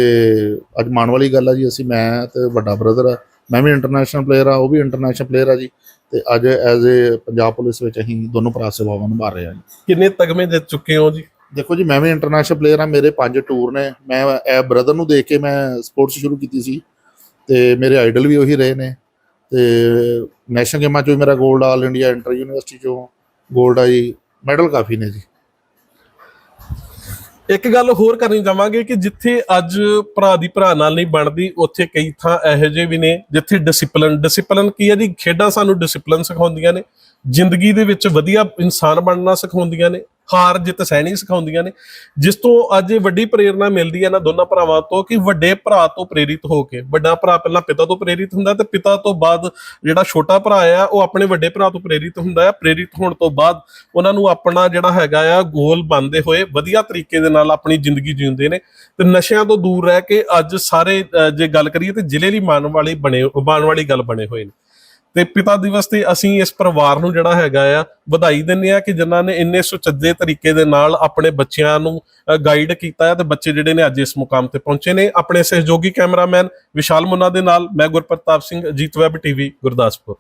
ਅੱਜ ਮਾਣ ਵਾਲੀ ਗੱਲ ਆ ਜੀ ਅਸੀਂ ਮੈਂ ਤੇ ਵੱਡਾ ਬ੍ਰਦਰ ਆ ਮੈਂ ਵੀ ਇੰਟਰਨੈਸ਼ਨਲ ਪਲੇਅਰ ਆ ਉਹ ਵੀ ਇੰਟਰਨੈਸ਼ਨਲ ਪਲੇਅਰ ਆ ਜੀ ਤੇ ਅੱਜ ਐਜ਼ ਏ ਪੰਜਾਬ ਪੁਲਿਸ ਵਿੱਚ ਅਸੀਂ ਦੋਨੋਂ ਭਰਾ ਸੇਵਾਵਾਂ ਨਿਭਾ ਰਹੇ ਹਾਂ ਜੀ। ਕਿੰਨੇ ਤਗਮੇ ਜਿੱਤ ਚੁੱਕੇ ਹੋ ਜੀ? ਦੇਖੋ ਜੀ ਮੈਂ ਵੀ ਇੰਟਰਨੈਸ਼ਨਲ ਪਲੇਅਰ ਆ ਮੇਰੇ ਪੰਜ ਟੂਰ ਨੇ ਮੈਂ ਇਹ ਬ੍ਰਦਰ ਨੂੰ ਦੇਖ ਕੇ ਮੈਂ ਸਪੋਰਟਸ ਸ਼ੁਰੂ ਕੀਤੀ ਸੀ ਤੇ ਮੇਰੇ ਆਈਡਲ ਵੀ ਉਹੀ ਰਹੇ ਨੇ ਤੇ ਨੈਸ਼ਨਲ ਗੇਮਾਂ 'ਚੋਂ ਵੀ ਮੇਰਾ 골ਡ ਆਲ ਇੰਡੀਆ ਇੰਟਰ ਯੂਨੀਵਰਸਿਟੀ 'ਚੋਂ 골ਡ ਆ ਜੀ ਮੈਡਲ ਕਾਫੀ ਨੇ ਜੀ। ਇੱਕ ਗੱਲ ਹੋਰ ਕਰਨੀ ਚਾਹਾਂਗੇ ਕਿ ਜਿੱਥੇ ਅੱਜ ਭਰਾ ਦੀ ਭਰਾ ਨਾਲ ਨਹੀਂ ਬਣਦੀ, ਉੱਥੇ ਕਈ ਥਾਂ ਇਹੋ ਜਿਹੇ ਵੀ ਨੇ ਜਿੱਥੇ ਡਿਸਪਲਿਨ ਡਿਸਪਲਿਨ ਕੀ ਹੈ ਜੀ? ਖੇਡਾਂ ਸਾਨੂੰ ਡਿਸਪਲਿਨ ਸਿਖਾਉਂਦੀਆਂ ਨੇ, ਜ਼ਿੰਦਗੀ ਦੇ ਵਿੱਚ ਵਧੀਆ ਇਨਸਾਨ ਬਣਨਾ ਸਿਖਾਉਂਦੀਆਂ ਨੇ। ਹਾਰ ਜਿੱਤ ਸਹਿਣੀ ਸਿਖਾਉਂਦੀਆਂ ਨੇ। ਜਿਸ ਤੋਂ ਅੱਜ ਇਹ ਵੱਡੀ ਪ੍ਰੇਰਣਾ ਮਿਲਦੀ ਹੈ ਨਾ ਦੋਨਾਂ ਭਰਾਵਾਂ ਤੋਂ ਕਿ ਵੱਡੇ ਭਰਾ ਤੋਂ ਪ੍ਰੇਰਿਤ ਹੋ ਕੇ, ਵੱਡਾ ਭਰਾ ਪਹਿਲਾਂ ਪਿਤਾ ਤੋਂ ਪ੍ਰੇਰਿਤ ਹੁੰਦਾ ਤੇ ਪਿਤਾ ਤੋਂ ਬਾਅਦ ਜਿਹੜਾ ਛੋਟਾ ਭਰਾ ਆ, ਉਹ ਆਪਣੇ ਵੱਡੇ ਭਰਾ ਤੋਂ ਪ੍ਰੇਰਿਤ ਹੁੰਦਾ ਹੈ ਪ੍ਰੇਰਿਤ ਹੋਣ ਤੋਂ ਬਾਅਦ ਉਹਨਾਂ ਨੂੰ ਆਪਣਾ ਜਿਹੜਾ ਹੈਗਾ ਆ, ਗੋਲ ਬੰਦੇ ਹੋਏ ਵਧੀਆ ਤਰੀਕੇ ਦੇ ਨਾਲ ਆਪਣੀ ਜ਼ਿੰਦਗੀ ਜਿਉਂਦੇ ਨੇ। ਤੇ ਨਸ਼ਿਆਂ ਤੋਂ ਦੂਰ ਰਹਿ ਕੇ ਅੱਜ ਸਾਰੇ ਜੇ ਗੱਲ ਕਰੀਏ ਤੇ ਜ਼ਿਲ੍ਹੇ ਲਈ ਮਾਣ ਵਾਲੀ ਬਣੇ, ਮਾਣ ਵਾਲੀ ਗੱਲ ਬਣੇ ਹੋਏ ਨੇ। ਤੇ ਪਿਤਾ ਦਿਵਸ ਤੇ ਅਸੀਂ ਇਸ ਪਰਿਵਾਰ ਨੂੰ ਜਿਹੜਾ ਹੈਗਾ ਆ, ਵਧਾਈ ਦਿੰਦੇ ਆ ਕਿ ਜਿਨ੍ਹਾਂ ਨੇ ਇੰਨੇ ਸੁਚੱਜੇ ਤਰੀਕੇ ਦੇ ਨਾਲ ਆਪਣੇ ਬੱਚਿਆਂ ਨੂੰ ਗਾਈਡ ਕੀਤਾ ਹੈ ਤੇ ਬੱਚੇ ਜਿਹੜੇ ਨੇ ਅੱਜ ਇਸ ਮੁਕਾਮ ਤੇ ਪਹੁੰਚੇ ਨੇ। ਆਪਣੇ ਸਹਿਯੋਗੀ ਕੈਮਰਾਮੈਨ ਵਿਸ਼ਾਲ ਮੁੰਨਾ ਦੇ ਨਾਲ ਮੈਂ ਗੁਰਪ੍ਰਤਾਪ ਸਿੰਘ ਅਜੀਤ ਵੈਬ ਟੀਵੀ, ਗੁਰਦਾਸਪੁਰ।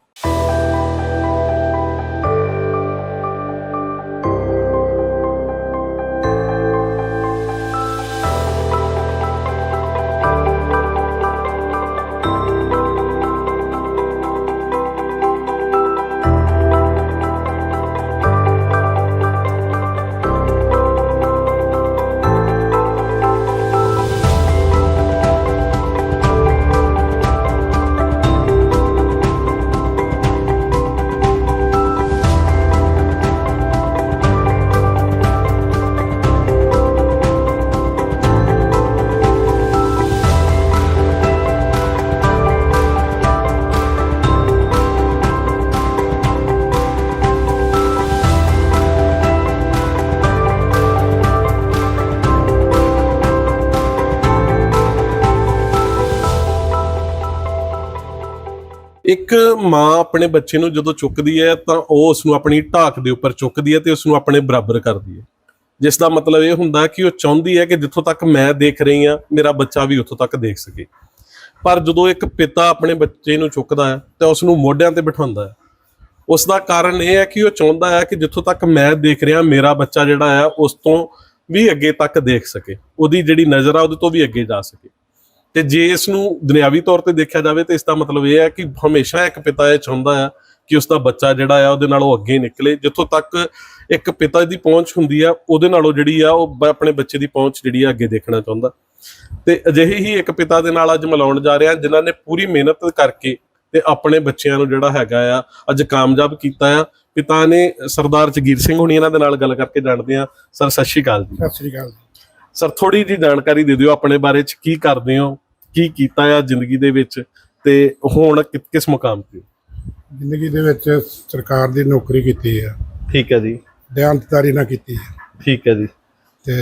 ਇੱਕ ਮਾਂ ਆਪਣੇ ਬੱਚੇ ਨੂੰ ਜਦੋਂ ਚੁੱਕਦੀ ਹੈ ਤਾਂ ਉਹ ਉਸ ਨੂੰ ਆਪਣੀ ਢਾਕ ਦੇ ਉੱਪਰ ਚੁੱਕਦੀ ਹੈ ਤੇ ਉਸ ਨੂੰ ਆਪਣੇ ਬਰਾਬਰ ਕਰਦੀ ਹੈ। ਜਿਸ ਦਾ ਮਤਲਬ ਇਹ ਹੁੰਦਾ ਕਿ ਉਹ ਚਾਹੁੰਦੀ ਹੈ ਕਿ ਜਿੱਥੋਂ ਤੱਕ ਮੈਂ ਦੇਖ ਰਹੀ ਹਾਂ, ਮੇਰਾ ਬੱਚਾ ਵੀ ਉੱਥੋਂ ਤੱਕ ਦੇਖ ਸਕੇ। ਪਰ ਜਦੋਂ ਇੱਕ ਪਿਤਾ ਆਪਣੇ ਬੱਚੇ ਨੂੰ ਚੁੱਕਦਾ ਹੈ ਤਾਂ ਉਸ ਨੂੰ ਮੋਢਿਆਂ ਤੇ ਬਿਠਾਉਂਦਾ ਹੈ। ਉਸ ਦਾ ਕਾਰਨ ਇਹ ਹੈ ਕਿ ਉਹ ਚਾਹੁੰਦਾ ਹੈ ਕਿ ਜਿੱਥੋਂ ਤੱਕ ਮੈਂ ਦੇਖ ਰਿਹਾ, ਮੇਰਾ ਬੱਚਾ ਜਿਹੜਾ ਹੈ ਉਸ ਤੋਂ ਵੀ ਅੱਗੇ ਤੱਕ ਦੇਖ ਸਕੇ। ਉਹਦੀ ਜਿਹੜੀ ਨਜ਼ਰ ਆ, ਉਹਦੇ ਤੋਂ ਵੀ ਅੱਗੇ ਜਾ ਸਕੇ। ਤੇ ਜੇ ਇਸ ਨੂੰ ਦੁਨਿਆਵੀ ਤੌਰ ਤੇ ਦੇਖਿਆ ਜਾਵੇ ਤਾਂ ਇਸ ਦਾ ਮਤਲਬ ਇਹ ਹੈ ਕਿ ਹਮੇਸ਼ਾ ਇੱਕ ਪਿਤਾ ਇਹ ਚਾਹੁੰਦਾ ਹੈ ਕਿ ਉਸ ਦਾ ਬੱਚਾ ਜਿਹੜਾ ਆ ਉਹਦੇ ਨਾਲੋਂ ਅੱਗੇ ਨਿਕਲੇ ਜਿੱਥੋਂ ਤੱਕ ਇੱਕ ਪਿਤਾ ਦੀ ਪਹੁੰਚ ਹੁੰਦੀ ਆ ਉਹਦੇ ਨਾਲੋਂ ਜਿਹੜੀ ਆ ਉਹ ਆਪਣੇ ਬੱਚੇ ਦੀ ਪਹੁੰਚ ਜਿਹੜੀ ਆ ਅੱਗੇ ਦੇਖਣਾ ਚਾਹੁੰਦਾ। ਤੇ ਅਜਿਹੇ ਹੀ ਇੱਕ ਪਿਤਾ ਦੇ ਨਾਲ ਅੱਜ ਮਿਲਾਉਣ ਜਾ ਰਹੇ ਜਿਨ੍ਹਾਂ ਨੇ ਪੂਰੀ ਮਿਹਨਤ ਕਰਕੇ ਤੇ ਆਪਣੇ ਬੱਚਿਆਂ ਨੂੰ ਜਿਹੜਾ ਹੈਗਾ ਆ ਅੱਜ ਕਾਮਯਾਬ ਕੀਤਾ ਆ। ਪਿਤਾ ਨੇ ਸਰਦਾਰ ਜਗੀਰ ਸਿੰਘ ਹੁਣੀ ਇਹਨਾਂ ਦੇ ਨਾਲ ਗੱਲ ਕਰਕੇ ਜਾਣਦੇ ਆ ਸਰ ਸਤਿ ਸ਼੍ਰੀ ਅਕਾਲ ਜੀ। ਸਤਿ ਸ੍ਰੀ ਅਕਾਲ। ਸਰ ਥੋੜੀ ਜੀ ਜਾਣਕਾਰੀ ਦੇ ਦਿਓ ਆਪਣੇ ਬਾਰੇ ਚ ਕੀ ਕਰਦੇ ਹੋ? ਕੀ ਕੀਤਾ ਆ ਜ਼ਿੰਦਗੀ ਦੇ ਵਿੱਚ ਤੇ ਹੁਣ ਕਿ- ਕਿਸ ਮੁਕਾਮ ਤੇ? ਹੋ? ਜ਼ਿੰਦਗੀ ਦੇ ਵਿੱਚ ਸਰਕਾਰ ਦੀ ਨੌਕਰੀ ਕੀਤੀ ਹੈ ਠੀਕ ਹੈ ਜੀ। ਦਿਆਨਤਦਾਰੀ ਨਾਲ ਕੀਤੀ ਹੈ ਠੀਕ ਹੈ ਜੀ। ਤੇ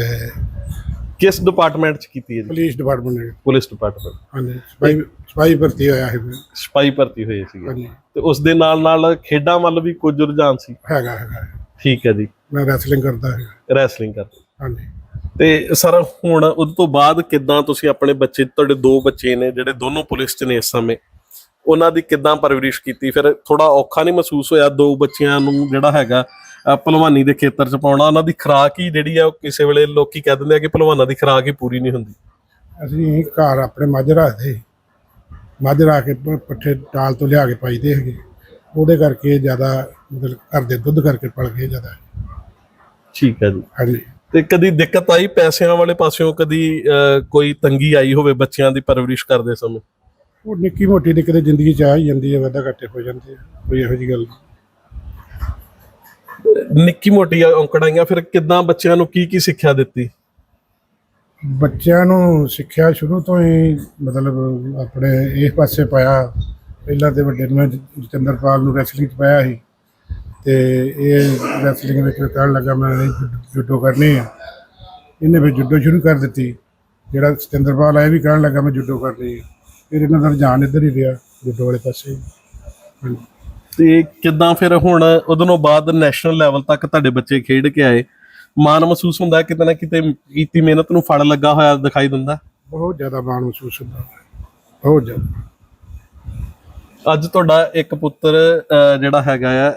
ਕਿਸ ਡਿਪਾਰਟਮੈਂਟ ਚ ਕੀਤੀ ਹੈ ਜੀ? ਪੁਲਿਸ ਡਿਪਾਰਟਮੈਂਟ ਨੇ। ਪੁਲਿਸ ਡਿਪਾਰਟਮੈਂਟ ਹਾਂਜੀ ਸਪਾਈ ਸਪਾਈ ਭਰਤੀ ਹੋਇਆ ਹੈ ਸਿਪਾਹੀ ਭਰਤੀ ਹੋਏ ਸੀਗੇ। ਹਾਂਜੀ। ਤੇ ਉਸ ਦੇ ਨਾਲ ਨਾਲ ਖੇਡਾਂ ਵੱਲ ਵੀ ਕੁਝ ਰੁਝਾਨ ਸੀ? ਹੈਗਾ ਹੈਗਾ। ਠੀਕ ਹੈ ਜੀ। ਮੈਂ ਰੈਸਲਿੰਗ ਕਰਦਾ ਹਾਂ ਰੈਸਲਿੰਗ ਕਰਦੇ। ਹਾਂਜੀ। ਤੇ ਸਰ ਹੁਣ ਉਸ ਤੋਂ ਬਾਅਦ ਕਿਦਾਂ ਤੁਸੀਂ ਆਪਣੇ ਬੱਚੇ ਤੁਹਾਡੇ ਦੋ ਬੱਚੇ ਨੇ ਜਿਹੜੇ ਦੋਨੋਂ ਪੁਲਿਸ 'ਚ ਨੇ ਇਸ ਸਮੇਂ ਉਹਨਾਂ ਦੀ ਕਿਦਾਂ ਪਰਵਰਿਸ਼ ਕੀਤੀ? ਫਿਰ ਥੋੜਾ ਔਖਾ ਨਹੀਂ ਮਹਿਸੂਸ ਹੋਇਆ ਦੋ ਬੱਚਿਆਂ ਨੂੰ ਜਿਹੜਾ ਹੈਗਾ ਅਹ ਭਲਵਾਨੀ ਦੇ ਖੇਤਰ 'ਚ ਪਾਉਣਾ? ਉਹਨਾਂ ਦੀ ਖੁਰਾਕ ਹੀ ਜਿਹੜੀ ਆ ਉਹ ਕਿਸੇ ਵੇਲੇ ਲੋਕੀ ਕਹਿ ਦਿੰਦੇ ਆ ਕਿ ਭਲਵਾਨਾਂ ਦੀ ਖੁਰਾਕ ਹੀ ਪੂਰੀ ਨਹੀਂ ਹੁੰਦੀ। ਅਸੀਂ ਘਰ ਆਪਣੇ ਮੱਝ ਰੱਖਦੇ ਮੱਝ ਰੱਖ ਕੇ ਪੱਠੇ ਟਾਲ ਤੋਂ ਲਿਆ ਕੇ ਪਾਈਦੇ ਹੈਗੇ ਉਹਦੇ ਕਰਕੇ ਜ਼ਿਆਦਾ ਮਤਲਬ ਘਰ ਦੇ ਦੁੱਧ ਕਰਕੇ ਪਲ ਗਏ ਜ਼ਿਆਦਾ। ਠੀਕ ਹੈ ਜੀ। ਹਾਂਜੀ। ਤੇ ਕਦੀ ਦਿੱਕਤ ਆਈ ਪੈਸਿਆਂ ਵਾਲੇ ਪਾਸਿਓਂ? ਕਦੀ ਕੋਈ ਤੰਗੀ ਆਈ ਹੋਵੇ ਬੱਚਿਆਂ ਦੀ ਪਰਵਰਿਸ਼ ਕਰਦੇ ਸਮੇਂ? ਉਹ ਨਿੱਕੀ ਮੋਟੀ ਦੀ ਕਿਤੇ ਜ਼ਿੰਦਗੀ ਚ ਆ ਹੀ ਜਾਂਦੀ ਹੈ ਵਾਧਾ ਘਾਟੇ ਹੋ ਜਾਂਦੇ ਆ ਕੋਈ ਇਹੋ ਜੀ ਗੱਲ। ਨਿੱਕੀ ਮੋਟੀ ਔਂਕੜਾਈਆਂ ਫਿਰ ਕਿਦਾਂ ਬੱਚਿਆਂ ਨੂੰ ਕੀ ਕੀ ਸਿੱਖਿਆ ਦਿੱਤੀ? ਬੱਚਿਆਂ ਨੂੰ ਸਿੱਖਿਆ ਸ਼ੁਰੂ ਤੋਂ ਹੀ ਮਤਲਬ ਆਪਣੇ ਇਸ ਪਾਸੇ ਪਾਇਆ ਪਹਿਲਾਂ ਤੇ ਵੱਡੇ ਨੂੰ ਜਤਿੰਦਰਪਾਲ ਨੂੰ ਰੈਸਲਿੰਗ ਚ ਪਾਇਆ ਸੀ। ਤੇ ਇਹ ਰੈਸਲਿੰਗ ਵਿੱਚ ਕਹਿਣ ਲੱਗਾ ਮੈਂ ਨਹੀਂ ਜੁੱਡੋ ਕਰਨੀ ਆ। ਇਹਨੇ ਫਿਰ ਜੁੱਡੋ ਸ਼ੁਰੂ ਕਰ ਦਿੱਤੀ। ਜਿਹੜਾ ਜਤਿੰਦਰਪਾਲ ਆਇਆ ਵੀ ਕਹਿਣ ਲੱਗਾ ਮੈਂ ਜੁੱਡੋ ਕਰਨੀ ਆ ਫਿਰ ਇਹਨਾਂ ਦਾ ਰੁਝਾਨ ਇੱਧਰ ਹੀ ਰਿਹਾ ਜੁੱਡੋ ਵਾਲੇ ਪਾਸੇ। ਤੇ ਕਿਦਾਂ ਫਿਰ ਹੁਣ ਉਦੋਂ ਬਾਅਦ ਨੈਸ਼ਨਲ ਲੈਵਲ ਤੱਕ ਤੁਹਾਡੇ ਬੱਚੇ ਖੇਡ ਕੇ ਆਏ? ਮਾਣ ਮਹਿਸੂਸ ਹੁੰਦਾ ਕਿਤੇ ਨਾ ਕਿਤੇ ਕੀਤੀ ਮਿਹਨਤ ਨੂੰ ਫੜ ਲੱਗਾ ਹੋਇਆ ਦਿਖਾਈ ਦਿੰਦਾ? ਬਹੁਤ ਜ਼ਿਆਦਾ ਮਾਣ ਮਹਿਸੂਸ ਹੁੰਦਾ। ਬਹੁਤ ਜ਼ਿਆਦਾ। ਅੱਜ ਤੁਹਾਡਾ ਇੱਕ ਪੁੱਤਰ ਜਿਹੜਾ ਹੈਗਾ ਆ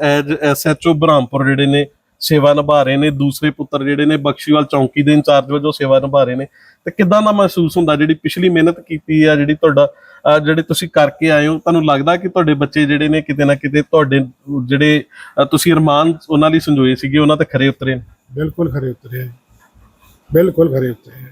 ਐਸਐਚਓ ਬ੍ਰਹਮਪੁਰ ਜਿਹੜੇ ਨੇ ਸੇਵਾ ਨਿਭਾ ਰਹੇ ਨੇ। ਦੂਸਰੇ ਪੁੱਤਰ ਜਿਹੜੇ ਨੇ ਬਖਸ਼ੀਵਾਲ ਚੌਂਕੀ ਦੇ ਇੰਚਾਰਜ ਵਜੋਂ ਸੇਵਾ ਨਿਭਾ ਰਹੇ ਨੇ। ਤੇ ਕਿਦਾਂ ਦਾ ਮਹਿਸੂਸ ਹੁੰਦਾ? ਜਿਹੜੀ ਪਿਛਲੀ ਮਿਹਨਤ ਕੀਤੀ ਆ, ਜਿਹੜੀ ਤੁਹਾਡਾ ਜਿਹੜੇ ਤੁਸੀਂ ਕਰਕੇ ਆਏ ਹੋ, ਤੁਹਾਨੂੰ ਲੱਗਦਾ ਕਿ ਤੁਹਾਡੇ ਬੱਚੇ ਜਿਹੜੇ ਨੇ ਕਿਤੇ ਨਾ ਕਿਤੇ ਤੁਹਾਡੇ, ਜਿਹੜੇ ਤੁਸੀਂ ਅਰਮਾਨ ਉਹਨਾਂ ਲਈ ਸੰਜੋਏ ਸੀਗੇ, ਉਹਨਾਂ ਤੇ ਖਰੇ ਉਤਰੇ ਨੇ? ਬਿਲਕੁਲ ਖਰੇ ਉਤਰੇ ਬਿਲਕੁਲ ਖਰੇ ਉਤਰੇ